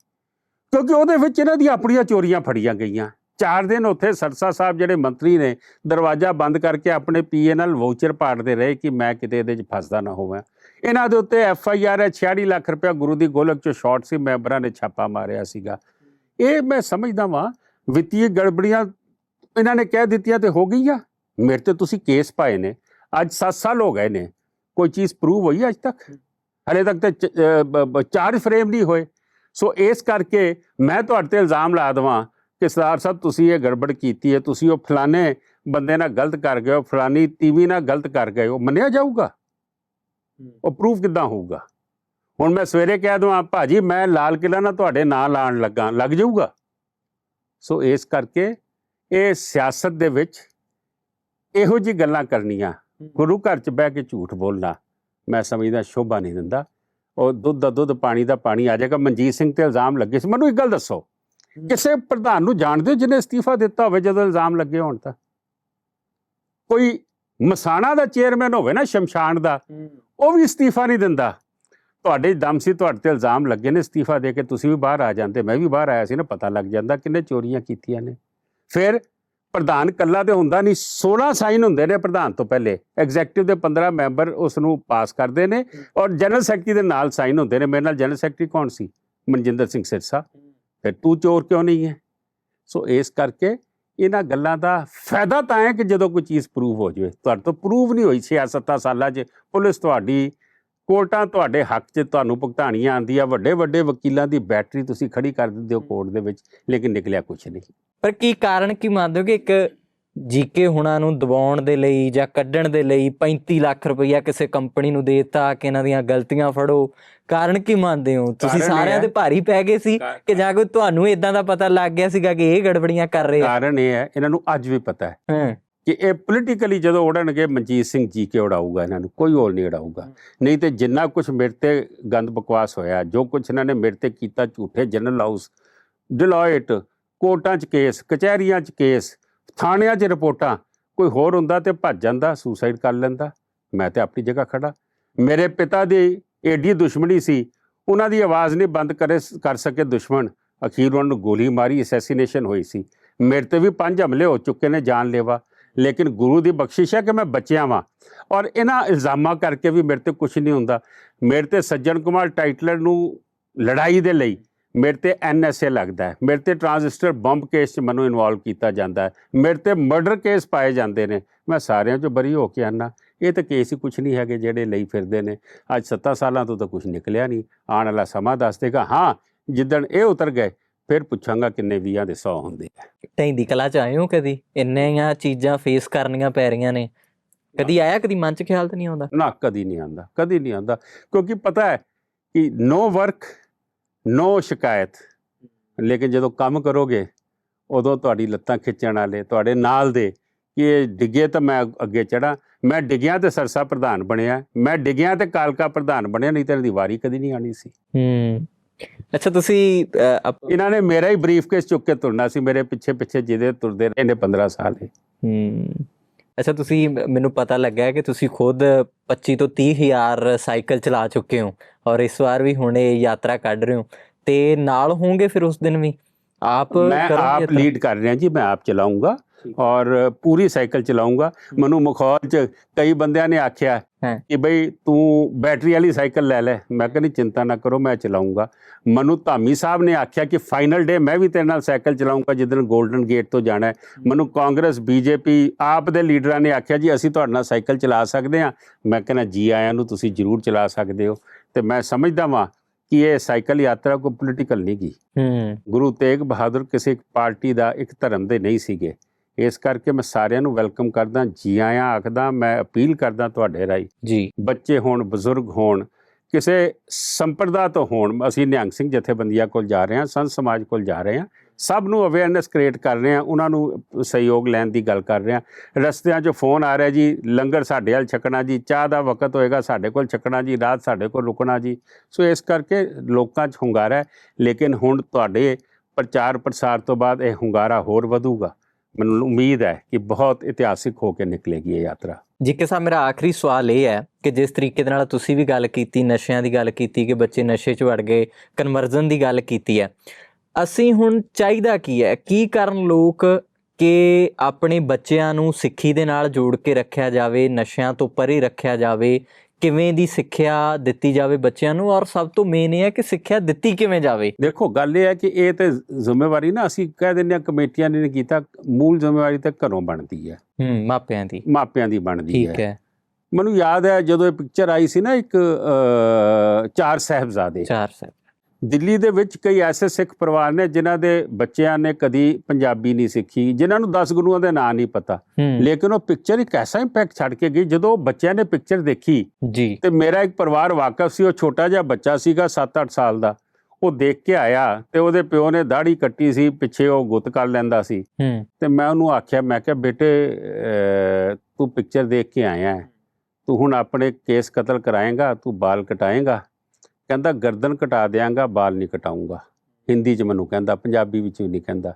ਕਿਉਂਕਿ ਉਹਦੇ ਵਿੱਚ ਇਹਨਾਂ ਦੀਆਂ ਆਪਣੀਆਂ ਚੋਰੀਆਂ ਫੜੀਆਂ ਗਈਆਂ। ਚਾਰ ਦਿਨ ਉੱਥੇ ਸਰਸਾ ਸਾਹਿਬ ਜਿਹੜੇ ਮੰਤਰੀ ਨੇ, ਦਰਵਾਜ਼ਾ ਬੰਦ ਕਰਕੇ ਆਪਣੇ ਪੀਏ ਨਾਲ ਵਾਊਚਰ ਪਾੜਦੇ ਰਹੇ ਕਿ ਮੈਂ ਕਿਤੇ ਇਹਦੇ 'ਚ ਫਸਦਾ ਨਾ ਹੋਵਾਂ। ਇਹਨਾਂ ਦੇ ਉੱਤੇ ਐਫ ਆਈ ਆਰ ਹੈ 46 ਲੱਖ ਰੁਪਏ ਗੁਰੂ ਦੀ ਗੋਲਕ 'ਚ ਸ਼ਾਰਟ ਸੀ, ਮੈਂਬਰਾਂ ਨੇ ਛਾਪਾ ਮਾਰਿਆ ਸੀਗਾ। ਇਹ ਮੈਂ ਸਮਝਦਾ ਵਾਂ, ਵਿੱਤੀ ਗੜਬੜੀਆਂ ਇਹਨਾਂ ਨੇ ਕਹਿ ਦਿੱਤੀਆਂ ਤੇ ਹੋ ਗਈ ਆ ਮੇਰੇ ਤੇ ਤੁਸੀਂ ਕੇਸ ਪਾਏ ਨੇ। ਅੱਜ 7 ਸਾਲ ਹੋ ਗਏ ਨੇ। ਕੋਈ ਚੀਜ਼ ਪ੍ਰੂਵ ਹੋਈ ਅੱਜ ਤੱਕ? ਹਲੇ ਤੱਕ ਤੇ ਚਾਰਜ ਫਰੇਮ ਨਹੀਂ ਹੋਏ। ਸੋ ਇਸ ਕਰਕੇ ਮੈਂ ਤੁਹਾਡੇ ਤੇ ਇਲਜ਼ਾਮ ਲਾ ਦਵਾਂ ਕਿ ਸਰਦਾਰ ਸਾਹਿਬ ਤੁਸੀਂ ਇਹ ਗੜਬੜ ਕੀਤੀ ਹੈ ਤੁਸੀਂ ਉਹ ਫਲਾਣੇ ਬੰਦੇ ਨਾਲ ਗਲਤ ਕਰ ਗਏ ਹੋ ਫਲਾਨੀ ਟੀਵੀ ਨਾਲ ਗਲਤ ਕਰ ਗਏ ਹੋ। ਮੰਨਿਆ ਜਾਊਗਾ? ਉਹ ਪ੍ਰੂਫ ਕਿੱਦਾਂ ਹੋਊਗਾ? ਹੁਣ ਮੈਂ ਸਵੇਰੇ ਕਹਿ ਦਵਾਂ ਭਾਜੀ ਮੈਂ ਲਾਲ ਕਿਲਾ ਨਾਲ ਤੁਹਾਡੇ ਨਾਂ ਲਾਣ ਲੱਗਾ ਲੱਗ ਜਾਊਗਾ? ਸੋ ਇਸ ਕਰਕੇ ਇਹ ਸਿਆਸਤ ਦੇ ਵਿੱਚ ਇਹੋ ਜੀ ਗੱਲਾਂ ਕਰਨੀਆਂ। ਗੁਰੂ ਘਰ ਚ ਬਹਿ ਕੇ ਝੂਠ ਬੋਲਣਾ ਮੈਂ ਸਮਝਦਾ ਸ਼ੋਭਾ ਨਹੀਂ ਦਿੰਦਾ। ਉਹ ਦੁੱਧ ਦਾ ਦੁੱਧ ਪਾਣੀ ਦਾ ਪਾਣੀ ਆ ਜਾਏਗਾ। ਮਨਜੀਤ ਸਿੰਘ ਤੇ ਇਲਜ਼ਾਮ ਲੱਗੇ ਸੀ। ਮੈਨੂੰ ਇੱਕ ਗੱਲ ਦੱਸੋ ਕਿਸੇ ਪ੍ਰਧਾਨ ਨੂੰ ਜਾਣਦੇ ਹੋ ਜਿਹਨੇ ਅਸਤੀਫਾ ਦਿੱਤਾ ਹੋਵੇ ਜਦੋਂ ਇਲਜ਼ਾਮ ਲੱਗੇ ਹੋਣ ਤਾਂ? ਕੋਈ ਮਸਾਣਾ ਦਾ ਚੇਅਰਮੈਨ ਹੋਵੇ ਨਾ ਸ਼ਮਸ਼ਾਨ ਦਾ ਉਹ ਵੀ ਅਸਤੀਫਾ ਨਹੀਂ ਦਿੰਦਾ। ਤੁਹਾਡੇ ਦਮ ਸੀ ਤੁਹਾਡੇ ਤੇ ਇਲਜ਼ਾਮ ਲੱਗੇ ਨੇ ਅਸਤੀਫਾ ਦੇ ਕੇ। ਤੁਸੀਂ ਵੀ ਬਾਹਰ ਆ ਜਾਂਦੇ ਮੈਂ ਵੀ ਬਾਹਰ ਆਇਆ ਸੀ ਨਾ ਪਤਾ ਲੱਗ ਜਾਂਦਾ ਕਿੰਨੇ ਚੋਰੀਆਂ ਕੀਤੀਆਂ ਨੇ। ਫਿਰ ਪ੍ਰਧਾਨ ਕੱਲਾ ਤੇ ਹੁੰਦਾ ਨਹੀਂ 16 ਸਾਈਨ ਹੁੰਦੇ ਨੇ ਪ੍ਰਧਾਨ ਤੋਂ ਪਹਿਲੇ। ਐਗਜ਼ੈਕਟਿਵ ਦੇ 15 ਮੈਂਬਰ ਉਸ ਨੂੰ ਪਾਸ ਕਰਦੇ ਨੇ ਔਰ ਜਨਰਲ ਸੈਕਟਰੀ ਦੇ ਨਾਲ ਸਾਈਨ ਹੁੰਦੇ ਨੇ। ਮੇਰੇ ਨਾਲ ਜਨਰਲ ਸੈਕਟਰੀ ਕੌਣ ਸੀ? ਮਨਜਿੰਦਰ ਸਿੰਘ ਸਿਰਸਾ। ਫਿਰ ਤੂੰ ਚੋਰ ਕਿਉਂ ਨਹੀਂ ਹੈ? ਸੋ ਇਸ ਕਰਕੇ ਇਹਨਾਂ ਗੱਲਾਂ ਦਾ ਫਾਇਦਾ ਤਾਂ ਹੈ ਕਿ ਜਦੋਂ ਕੋਈ ਚੀਜ਼ ਪ੍ਰੂਵ ਹੋ ਜਾਵੇ। ਤੁਹਾਡੇ ਤੋਂ ਪ੍ਰੂਵ ਨਹੀਂ ਹੋਈ 6-7 ਸਾਲਾਂ 'ਚ। ਪੁਲਿਸ ਤੁਹਾਡੀ ਕੋਰਟਾਂ ਤੁਹਾਡੇ ਹੱਕ 'ਚ ਤੁਹਾਨੂੰ ਭੁਗਤਾਣੀਆਂ ਆਉਂਦੀਆਂ। ਵੱਡੇ ਵੱਡੇ ਵਕੀਲਾਂ ਦੀ ਬੈਟਰੀ ਤੁਸੀਂ ਖੜੀ ਕਰ ਦਿੰਦੇ ਹੋ ਕੋਰਟ ਦੇ ਵਿੱਚ ਲੇਕਿਨ ਨਿਕਲਿਆ ਕੁਝ ਨਹੀਂ। ਪਰ ਕੀ ਕਾਰਨ ਕੀ ਮੰਨਦੇ ਹੋ ਕਿ ਇੱਕ ਜੀਕੇ ਹੁਣਾਂ ਨੂੰ ਦਬਾਉਣ ਦੇ ਲਈ ਜਾਂ ਕੱਢਣ ਦੇ ਲਈ 35 ਲੱਖ ਰੁਪਈਆ ਕਿਸੇ ਕੰਪਨੀ ਨੂੰ ਦੇਤਾ ਕਿ ਇਹਨਾਂ ਦੀਆਂ ਗਲਤੀਆਂ ਫੜੋ? ਕਾਰਨ ਕੀ ਮੰਨਦੇ ਹੋ? ਤੁਸੀਂ ਸਾਰਿਆਂ ਦੇ ਭਾਰੀ ਪੈ ਗਏ ਸੀ ਕਾ- ਜਾਂ ਕੋਈ ਤੁਹਾਨੂੰ ਇਦਾਂ ਦਾ ਪਤਾ ਲੱਗ ਗਿਆ ਸੀਗਾ ਕਿ ਇਹ ਗੜਬੜੀਆਂ ਕਰ ਰਹੇ ਆ? ਕਾਰਨ ਇਹ ਹੈ ਇਹਨਾਂ ਨੂੰ ਅੱਜ ਵੀ ਪਤਾ ਹੈ ਹਾਂ। ਕਿ ਇਹ ਪੋਲੀਟੀਕਲੀ ਜਦੋਂ ਉੜਨਗੇ ਮਨਜੀਤ ਸਿੰਘ ਜੀ ਕੇ ਉਡਾਊਗਾ ਇਹਨਾਂ ਨੂੰ ਕੋਈ ਹੋਰ ਨਹੀਂ ਉਡਾਊਗਾ। ਨਹੀਂ ਤੇ ਜਿੰਨਾ ਕੁਝ ਮੇਰੇ ਤੇ ਗੰਦ ਬਕਵਾਸ ਹੋਇਆ ਜੋ ਕੁਝ ਇਹਨਾਂ ਨੇ ਮੇਰੇ ਤੇ ਕੀਤਾ ਝੂਠੇ ਜਨਰਲ ਹਾਊਸ ਡਿਲੋਇਟ ਕੋਰਟਾਂ 'ਚ ਕੇਸ, ਕਚਹਿਰੀਆਂ 'ਚ ਕੇਸ, ਥਾਣਿਆਂ 'ਚ ਰਿਪੋਰਟਾਂ, ਕੋਈ ਹੋਰ ਹੁੰਦਾ ਤੇ ਭੱਜ ਜਾਂਦਾ, ਸੁਸਾਈਡ ਕਰ ਲੈਂਦਾ। ਮੈਂ ਤੇ ਆਪਣੀ ਜਗ੍ਹਾ ਖੜਾ ਮੇਰੇ ਪਿਤਾ ਦੀ ਏਡੀ ਦੁਸ਼ਮਣੀ ਸੀ, ਉਹਨਾਂ ਦੀ ਆਵਾਜ਼ ਨਹੀਂ ਬੰਦ ਕਰੇ ਕਰ ਸਕੇ ਦੁਸ਼ਮਣ। ਅਖੀਰ ਉਹਨਾਂ ਨੂੰ ਗੋਲੀ ਮਾਰੀ ਅਸੈਸੀਨੇਸ਼ਨ ਹੋਈ ਸੀ। ਮੇਰੇ ਤੇ ਵੀ ਪੰਜ ਹਮਲੇ ਹੋ ਚੁੱਕੇ ਨੇ ਜਾਨਲੇਵਾ। ਲੇਕਿਨ ਗੁਰੂ ਦੀ ਬਖਸ਼ਿਸ਼ ਹੈ ਕਿ ਮੈਂ ਬਚਿਆ ਵਾਂ। ਔਰ ਇਹਨਾਂ ਇਲਜ਼ਾਮਾਂ ਕਰਕੇ ਵੀ ਮੇਰੇ ਤੇ ਕੁਝ ਨਹੀਂ ਹੁੰਦਾ। ਮੇਰੇ ਤੇ ਸੱਜਣ ਕੁਮਾਰ ਟਾਈਟਲਰ ਨੂੰ ਲੜਾਈ ਦੇ ਲਈ ਮੇਰੇ ਤੇ ਐਨਐਸਏ ਲੱਗਦਾ ਹੈ। ਮੇਰੇ ਤੇ ਟ੍ਰਾਂਜ਼ਿਸਟਰ ਬੰਬ ਕੇਸ 'ਚ ਮੈਨੂੰ ਇਨਵੋਲਵ ਕੀਤਾ ਜਾਂਦਾ ਹੈ। ਮੇਰੇ ਤੇ ਮਰਡਰ ਕੇਸ ਪਾਏ ਜਾਂਦੇ ਨੇ। ਮੈਂ ਸਾਰਿਆਂ 'ਚੋਂ ਬਰੀ ਹੋ ਕੇ ਆਨਾ। ਇਹ ਤਾਂ ਕੇਸ ਹੀ ਕੁਝ ਨਹੀਂ ਹੈਗੇ ਜਿਹੜੇ ਲਈ ਫਿਰਦੇ ਨੇ। ਅੱਜ 7 ਸਾਲਾਂ ਤੋਂ ਤਾਂ ਕੁਝ ਨਿਕਲਿਆ ਨਹੀਂ। ਆਉਣ ਵਾਲਾ ਸਮਾਂ ਦੱਸ ਦੇਗਾ। ਹਾਂ ਜਿੱਦਣ ਇਹ ਉਤਰ ਗਏ ਫਿਰ ਪੁੱਛਾਂਗਾ ਕਿੰਨੇ 20 ਦੇ 100 ਹੁੰਦੇ ਆ। ਢੈਂਦੀ ਕਲਾ ਚ ਆਏ ਹੋ ਕਦੀ? ਇੰਨੀਆਂ ਚੀਜ਼ਾਂ ਫੇਸ ਕਰਨੀਆਂ ਪੈ ਰਹੀਆਂ ਨੇ। ਕਦੀ ਆਇਆ ਕਦੀ ਮਨ ਚ ਖਿਆਲ ਤਾਂ ਨਹੀਂ ਆਉਂਦਾ? ਨਾ ਕਦੀ ਨਹੀਂ ਆਂਦਾ ਕਦੀ ਨਹੀਂ ਆਂਦਾ ਕਿਉਂਕਿ ਪਤਾ ਹੈ ਕਿ ਨੋ ਵਰਕ ਨੋ ਸ਼ਿਕਾਇਤ। ਲੇਕਿਨ ਜਦੋਂ ਕੰਮ ਕਰੋਗੇ ਉਦੋਂ ਤੁਹਾਡੀ ਲੱਤਾਂ ਖਿੱਚਣ ਵਾਲੇ ਤੁਹਾਡੇ ਨਾਲ ਦੇ ਕਿ ਇਹ ਡਿੱਗੇ ਤਾਂ ਮੈਂ ਅੱਗੇ ਚੜਾ ਮੈਂ ਡਿੱਗਿਆ ਤੇ ਸਰਸਾ ਪ੍ਰਧਾਨ ਬਣਿਆ ਮੈਂ ਡਿੱਗਿਆ ਤੇ ਕਾਲਕਾ ਪ੍ਰਧਾਨ ਬਣਿਆ ਨਹੀਂ ਤਾਂ ਇਹਨਾਂ ਦੀ ਵਾਰੀ ਕਦੀ ਨਹੀਂ ਆਣੀ ਸੀ। ਹੂੰ। ਅੱਛਾ ਤੁਸੀਂ ਇਹਨਾਂ ਨੇ ਮੇਰਾ ਹੀ ਬਰੀਫਕੇਸ ਚੁੱਕ ਕੇ ਤੁਰਨਾ ਸੀ ਮੇਰੇ ਪਿੱਛੇ ਪਿੱਛੇ ਜਿਹਦੇ ਤੁਰਦੇ ਰਹੇ ਨੇ 15 ਸਾਲ। ਹੂੰ। ਅੱਛਾ ਤੁਸੀਂ ਮੈਨੂੰ ਪਤਾ ਲੱਗਾ ਹੈ ਕਿ ਤੁਸੀਂ ਖੁਦ 25 ਤੋਂ 30 ਹਜ਼ਾਰ ਸਾਈਕਲ ਚਲਾ ਚੁੱਕੇ ਹੋ ਔਰ ਇਸ ਵਾਰ ਵੀ ਹੁਣ ਇਹ ਯਾਤਰਾ ਕੱਢ ਰਹੇ ਹੋ ਤੇ ਨਾਲ ਹੋਵੋਗੇ ਫਿਰ ਉਸ ਦਿਨ ਵੀ ਆਪ ਮੈਂ ਆਪ? ਲੀਡ ਕਰ ਰਿਹਾ ਜੀ ਮੈਂ ਆਪ ਚਲਾਉਂਗਾ। ਔਰ ਪੂਰੀ ਸਾਈਕਲ ਚਲਾਉਂਗਾ ਮੈਨੂੰ ਮਖੌਲ ਚ ਕਈ ਬੰਦਿਆਂ ਨੇ ਆਖਿਆ। ਕਿ ਬਈ ਤੂੰ ਬੈਟਰੀ ਵਾਲੀ ਸਾਈਕਲ ਲੈ ਲੈ। ਮੈਂ ਕਹਿੰਦੀ ਚਿੰਤਾ ਨਾ ਕਰੋ ਮੈਂ ਚਲਾਉਂਗਾ ਮਨੂ ਧਾਮੀ ਸਾਹਿਬ ਨੇ ਆਖਿਆ ਕਿ ਫਾਈਨਲ ਡੇ ਮੈਂ ਵੀ ਤੇਰੇ ਨਾਲ ਸਾਈਕਲ ਚਲਾਉਂਗਾ ਜਿੱਦਣ 골ਡਨ ਗੇਟ ਤੋਂ ਜਾਣਾ ਹੈ। ਮੈਨੂੰ ਕਾਂਗਰਸ ਬੀਜੇਪੀ ਆਪ ਦੇ ਲੀਡਰਾਂ ਨੇ ਆਖਿਆ ਜੀ ਅਸੀਂ ਤੁਹਾਡੇ ਨਾਲ ਸਾਈਕਲ ਚਲਾ ਸਕਦੇ ਹਾਂ। ਮੈਂ ਕਹਿੰਦਾ ਜੀ ਆਇਆਂ ਨੂੰ ਤੁਸੀਂ ਜ਼ਰੂਰ ਚਲਾ ਸਕਦੇ ਹੋ। ਤੇ ਮੈਂ ਸਮਝਦਾ ਵਾਂ ਕਿ ਇਹ ਸਾਈਕਲ ਯਾਤਰਾ ਕੋਈ ਪੋਲੀਟੀਕਲ ਨਹੀਂ ਗੀ ਹੂੰ। ਗੁਰੂ ਤੇਗ ਬਹਾਦਰ ਕਿਸੇ ਇੱਕ ਪਾਰਟੀ ਦਾ ਇੱਕ ਧਰਮ ਦੇ ਨਹੀਂ ਸੀਗੇ। ਇਸ ਕਰਕੇ ਮੈਂ ਸਾਰਿਆਂ ਨੂੰ ਵੈਲਕਮ ਕਰਦਾ ਜੀ ਆਇਆਂ ਆਖਦਾ ਮੈਂ ਅਪੀਲ ਕਰਦਾ ਤੁਹਾਡੇ ਰਾਹੀਂ ਜੀ। ਬੱਚੇ ਹੋਣ ਬਜ਼ੁਰਗ ਹੋਣ ਕਿਸੇ ਸੰਪਰਦਾ ਤੋਂ ਹੋਣ ਅਸੀਂ ਨਿਹੰਗ ਸਿੰਘ ਜਥੇਬੰਦੀਆਂ ਕੋਲ ਜਾ ਰਹੇ ਹਾਂ ਸੰਤ ਸਮਾਜ ਕੋਲ ਜਾ ਰਹੇ ਹਾਂ ਸਭ ਨੂੰ ਅਵੇਅਰਨੈਸ ਕ੍ਰੀਏਟ ਕਰ ਰਹੇ ਹਾਂ ਉਹਨਾਂ ਨੂੰ ਸਹਿਯੋਗ ਲੈਣ ਦੀ ਗੱਲ ਕਰ ਰਹੇ ਹਾਂ। ਰਸਤਿਆਂ 'ਚ ਫੋਨ ਆ ਰਿਹਾ ਜੀ ਲੰਗਰ ਸਾਡੇ ਵੱਲ ਛਕਣਾ ਜੀ ਚਾਹ ਦਾ ਵਕਤ ਹੋਏਗਾ ਸਾਡੇ ਕੋਲ ਛਕਣਾ ਜੀ ਰਾਤ ਸਾਡੇ ਕੋਲ ਰੁਕਣਾ ਜੀ। ਸੋ ਇਸ ਕਰਕੇ ਲੋਕਾਂ 'ਚ ਹੁੰਗਾਰਾ ਹੈ ਲੇਕਿਨ ਹੁਣ ਤੁਹਾਡੇ ਪ੍ਰਚਾਰ ਪ੍ਰਸਾਰ ਤੋਂ ਬਾਅਦ ਇਹ ਹੁੰਗਾਰਾ ਹੋਰ ਵਧੂਗਾ। ਮੈਨੂੰ ਉਮੀਦ ਹੈ ਕਿ ਬਹੁਤ ਇਤਿਹਾਸਿਕ ਹੋ ਕੇ ਨਿਕਲੇਗੀ ਇਹ ਯਾਤਰਾ। ਜੀ ਕਿ ਸਾਹਿਬ, ਮੇਰਾ ਆਖਰੀ ਸਵਾਲ ਇਹ ਹੈ ਕਿ ਜਿਸ ਤਰੀਕੇ ਦੇ ਨਾਲ ਤੁਸੀਂ ਵੀ ਗੱਲ ਕੀਤੀ, ਨਸ਼ਿਆਂ ਦੀ ਗੱਲ ਕੀਤੀ ਕਿ ਬੱਚੇ ਨਸ਼ੇ 'ਚ ਵੜ ਗਏ ਕਨਵਰਜ਼ਨ ਦੀ ਗੱਲ ਕੀਤੀ ਹੈ, ਅਸੀਂ ਹੁਣ ਚਾਹੀਦਾ ਕੀ ਹੈ? ਕੀ ਕਰਨ ਲੋਕ ਕਿ ਆਪਣੇ ਬੱਚਿਆਂ ਨੂੰ ਸਿੱਖੀ ਦੇ ਨਾਲ ਜੋੜ ਕੇ ਰੱਖਿਆ ਜਾਵੇ, ਨਸ਼ਿਆਂ ਤੋਂ ਪਰੇ ਰੱਖਿਆ ਜਾਵੇ ਕਿਵੇਂ ਦੀ ਸਿੱਖਿਆ ਦਿੱਤੀ ਜਾਵੇ ਬੱਚਿਆਂ ਨੂੰ ਔਰ ਸਭ ਤੋਂ ਮੇਨ ਇਹ ਹੈ ਕਿ ਸਿੱਖਿਆ ਦਿੱਤੀ ਕਿਵੇਂ ਜਾਵੇ? ਦੇਖੋ ਗੱਲ ਇਹ ਹੈ ਕਿ ਇਹ ਤੇ ਜ਼ਿੰਮੇਵਾਰੀ ਨਾ ਅਸੀਂ ਕਹਿ ਦਿੰਦੇ ਹਾਂ ਕਮੇਟੀਆਂ ਨੇ ਨਹੀਂ ਕੀਤਾ ਮੂਲ ਜ਼ਿੰਮੇਵਾਰੀ ਤਾਂ ਘਰੋਂ ਬਣਦੀ ਹੈ। ਹੂੰ ਮਾਪਿਆਂ ਦੀ। ਮਾਪਿਆਂ ਦੀ ਬਣਦੀ ਠੀਕ ਹੈ। ਹੈ। ਮੈਨੂੰ ਯਾਦ ਹੈ ਜਦੋਂ ਇਹ ਪਿਕਚਰ ਆਈ ਸੀ ਨਾ ਇੱਕ ਚਾਰ ਸਾਹਿਬਜ਼ਾਦੇ। ਚਾਰ ਸਾਹਿਬ। ਦਿੱਲੀ ਦੇ ਵਿੱਚ ਕਈ ਐਸੇ ਸਿੱਖ ਪਰਿਵਾਰ ਨੇ ਜਿਨ੍ਹਾਂ ਦੇ ਬੱਚਿਆਂ ਨੇ ਕਦੀ ਪੰਜਾਬੀ ਨਹੀਂ ਸਿੱਖੀ ਜਿਨ੍ਹਾਂ ਨੂੰ 10 ਗੁਰੂਆਂ ਦੇ ਨਾਂ ਨਹੀਂ ਪਤਾ। ਲੇਕਿਨ ਉਹ ਪਿਕਚਰ ਇੱਕ ਐਸਾ ਇੰਪੈਕਟ ਛੱਡ ਕੇ ਗਈ ਜਦੋਂ ਬੱਚਿਆਂ ਨੇ ਪਿਕਚਰ ਦੇਖੀ ਜੀ। ਤੇ ਮੇਰਾ ਇੱਕ ਪਰਿਵਾਰ ਵਾਕਫ ਸੀ ਉਹ ਛੋਟਾ ਜਿਹਾ ਬੱਚਾ ਸੀਗਾ 7-8 ਸਾਲ ਦਾ। ਉਹ ਦੇਖ ਕੇ ਆਇਆ ਤੇ ਉਹਦੇ ਪਿਓ ਨੇ ਦਾੜੀ ਕੱਟੀ ਸੀ ਪਿੱਛੇ ਉਹ ਗੁੱਤ ਕਰ ਲੈਂਦਾ ਸੀ। ਤੇ ਮੈਂ ਉਹਨੂੰ ਆਖਿਆ ਮੈਂ ਕਿਹਾ ਬੇਟੇ ਤੂੰ ਪਿਕਚਰ ਦੇਖ ਕੇ ਆਇਆ ਤੂੰ ਹੁਣ ਆਪਣੇ ਕੇਸ ਕਤਲ ਕਰਾਏਗਾ ਤੂੰ ਬਾਲ ਕਟਾਏਗਾ। ਕਹਿੰਦਾ, ਗਰਦਨ ਕਟਾ ਦਿਆਂਗਾ, ਬਾਲ ਨਹੀਂ ਕਟਾਊਂਗਾ ਹਿੰਦੀ 'ਚ ਮੈਨੂੰ ਕਹਿੰਦਾ, ਪੰਜਾਬੀ ਵਿੱਚ ਵੀ ਨਹੀਂ ਕਹਿੰਦਾ।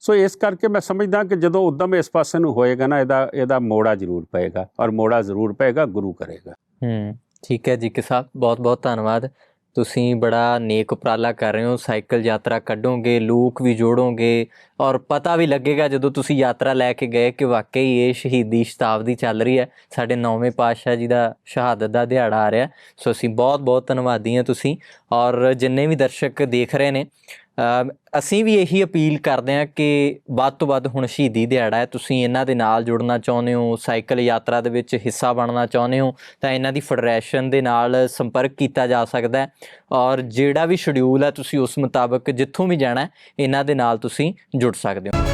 ਸੋ ਇਸ ਕਰਕੇ ਮੈਂ ਸਮਝਦਾ ਕਿ ਜਦੋਂ ਉਦਮ ਇਸ ਪਾਸੇ ਨੂੰ ਹੋਏਗਾ ਨਾ, ਇਹਦਾ ਇਹਦਾ ਮੋੜਾ ਜ਼ਰੂਰ ਪਏਗਾ ਔਰ ਮੋੜਾ ਜ਼ਰੂਰ ਪਏਗਾ, ਗੁਰੂ ਕਰੇਗਾ। ਹੂੰ, ਠੀਕ ਹੈ ਜੀ ਕੇ ਸਾਹਿਬ ਬਹੁਤ ਬਹੁਤ ਧੰਨਵਾਦ। ਤੁਸੀਂ ਬੜਾ ਨੇਕ ਉਪਰਾਲਾ ਕਰ ਰਹੇ ਹੋ, ਸਾਈਕਲ ਯਾਤਰਾ ਕੱਢੋਗੇ, ਲੂਕ ਵੀ ਜੋੜੋਗੇ ਔਰ ਪਤਾ ਵੀ ਲੱਗੇਗਾ ਜਦੋਂ ਤੁਸੀਂ ਯਾਤਰਾ ਲੈ ਕੇ ਗਏ ਕਿ ਵਾਕਈ ਇਹ ਸ਼ਹੀਦੀ ਸ਼ਤਾਬਦੀ ਚੱਲ ਰਹੀ ਹੈ। ਸਾਡੇ ਨੌਵੇਂ ਪਾਤਸ਼ਾਹ ਜੀ ਦਾ ਸ਼ਹਾਦਤ ਦਾ ਦਿਹਾੜਾ ਆ ਰਿਹਾ। ਸੋ ਅਸੀਂ ਬਹੁਤ ਬਹੁਤ ਧੰਨਵਾਦੀ ਹਾਂ ਤੁਸੀਂ ਔਰ ਜਿੰਨੇ ਵੀ ਦਰਸ਼ਕ ਦੇਖ ਰਹੇ ਨੇ ਅਸੀਂ ਵੀ ਇਹੀ ਅਪੀਲ ਕਰਦੇ ਹਾਂ ਕਿ ਵੱਧ ਤੋਂ ਵੱਧ ਹੁਣ ਸ਼ਹੀਦੀ ਦਿਹਾੜਾ ਹੈ, ਤੁਸੀਂ ਇਹਨਾਂ ਦੇ ਨਾਲ ਜੁੜਨਾ ਚਾਹੁੰਦੇ ਹੋ, ਸਾਈਕਲ ਯਾਤਰਾ ਦੇ ਵਿੱਚ ਹਿੱਸਾ ਬਣਨਾ ਚਾਹੁੰਦੇ ਹੋ, ਤਾਂ ਇਹਨਾਂ ਦੀ ਫੈਡਰੇਸ਼ਨ ਦੇ ਨਾਲ ਸੰਪਰਕ ਕੀਤਾ ਜਾ ਸਕਦਾ ਹੈ ਔਰ ਜਿਹੜਾ ਵੀ ਸ਼ਡਿਊਲ ਹੈ, ਤੁਸੀਂ ਉਸ ਮੁਤਾਬਕ ਜਿੱਥੋਂ ਵੀ ਜਾਣਾ ਇਹਨਾਂ ਦੇ ਨਾਲ ਤੁਸੀਂ ਜੁੜ ਸਕਦੇ ਹੋ।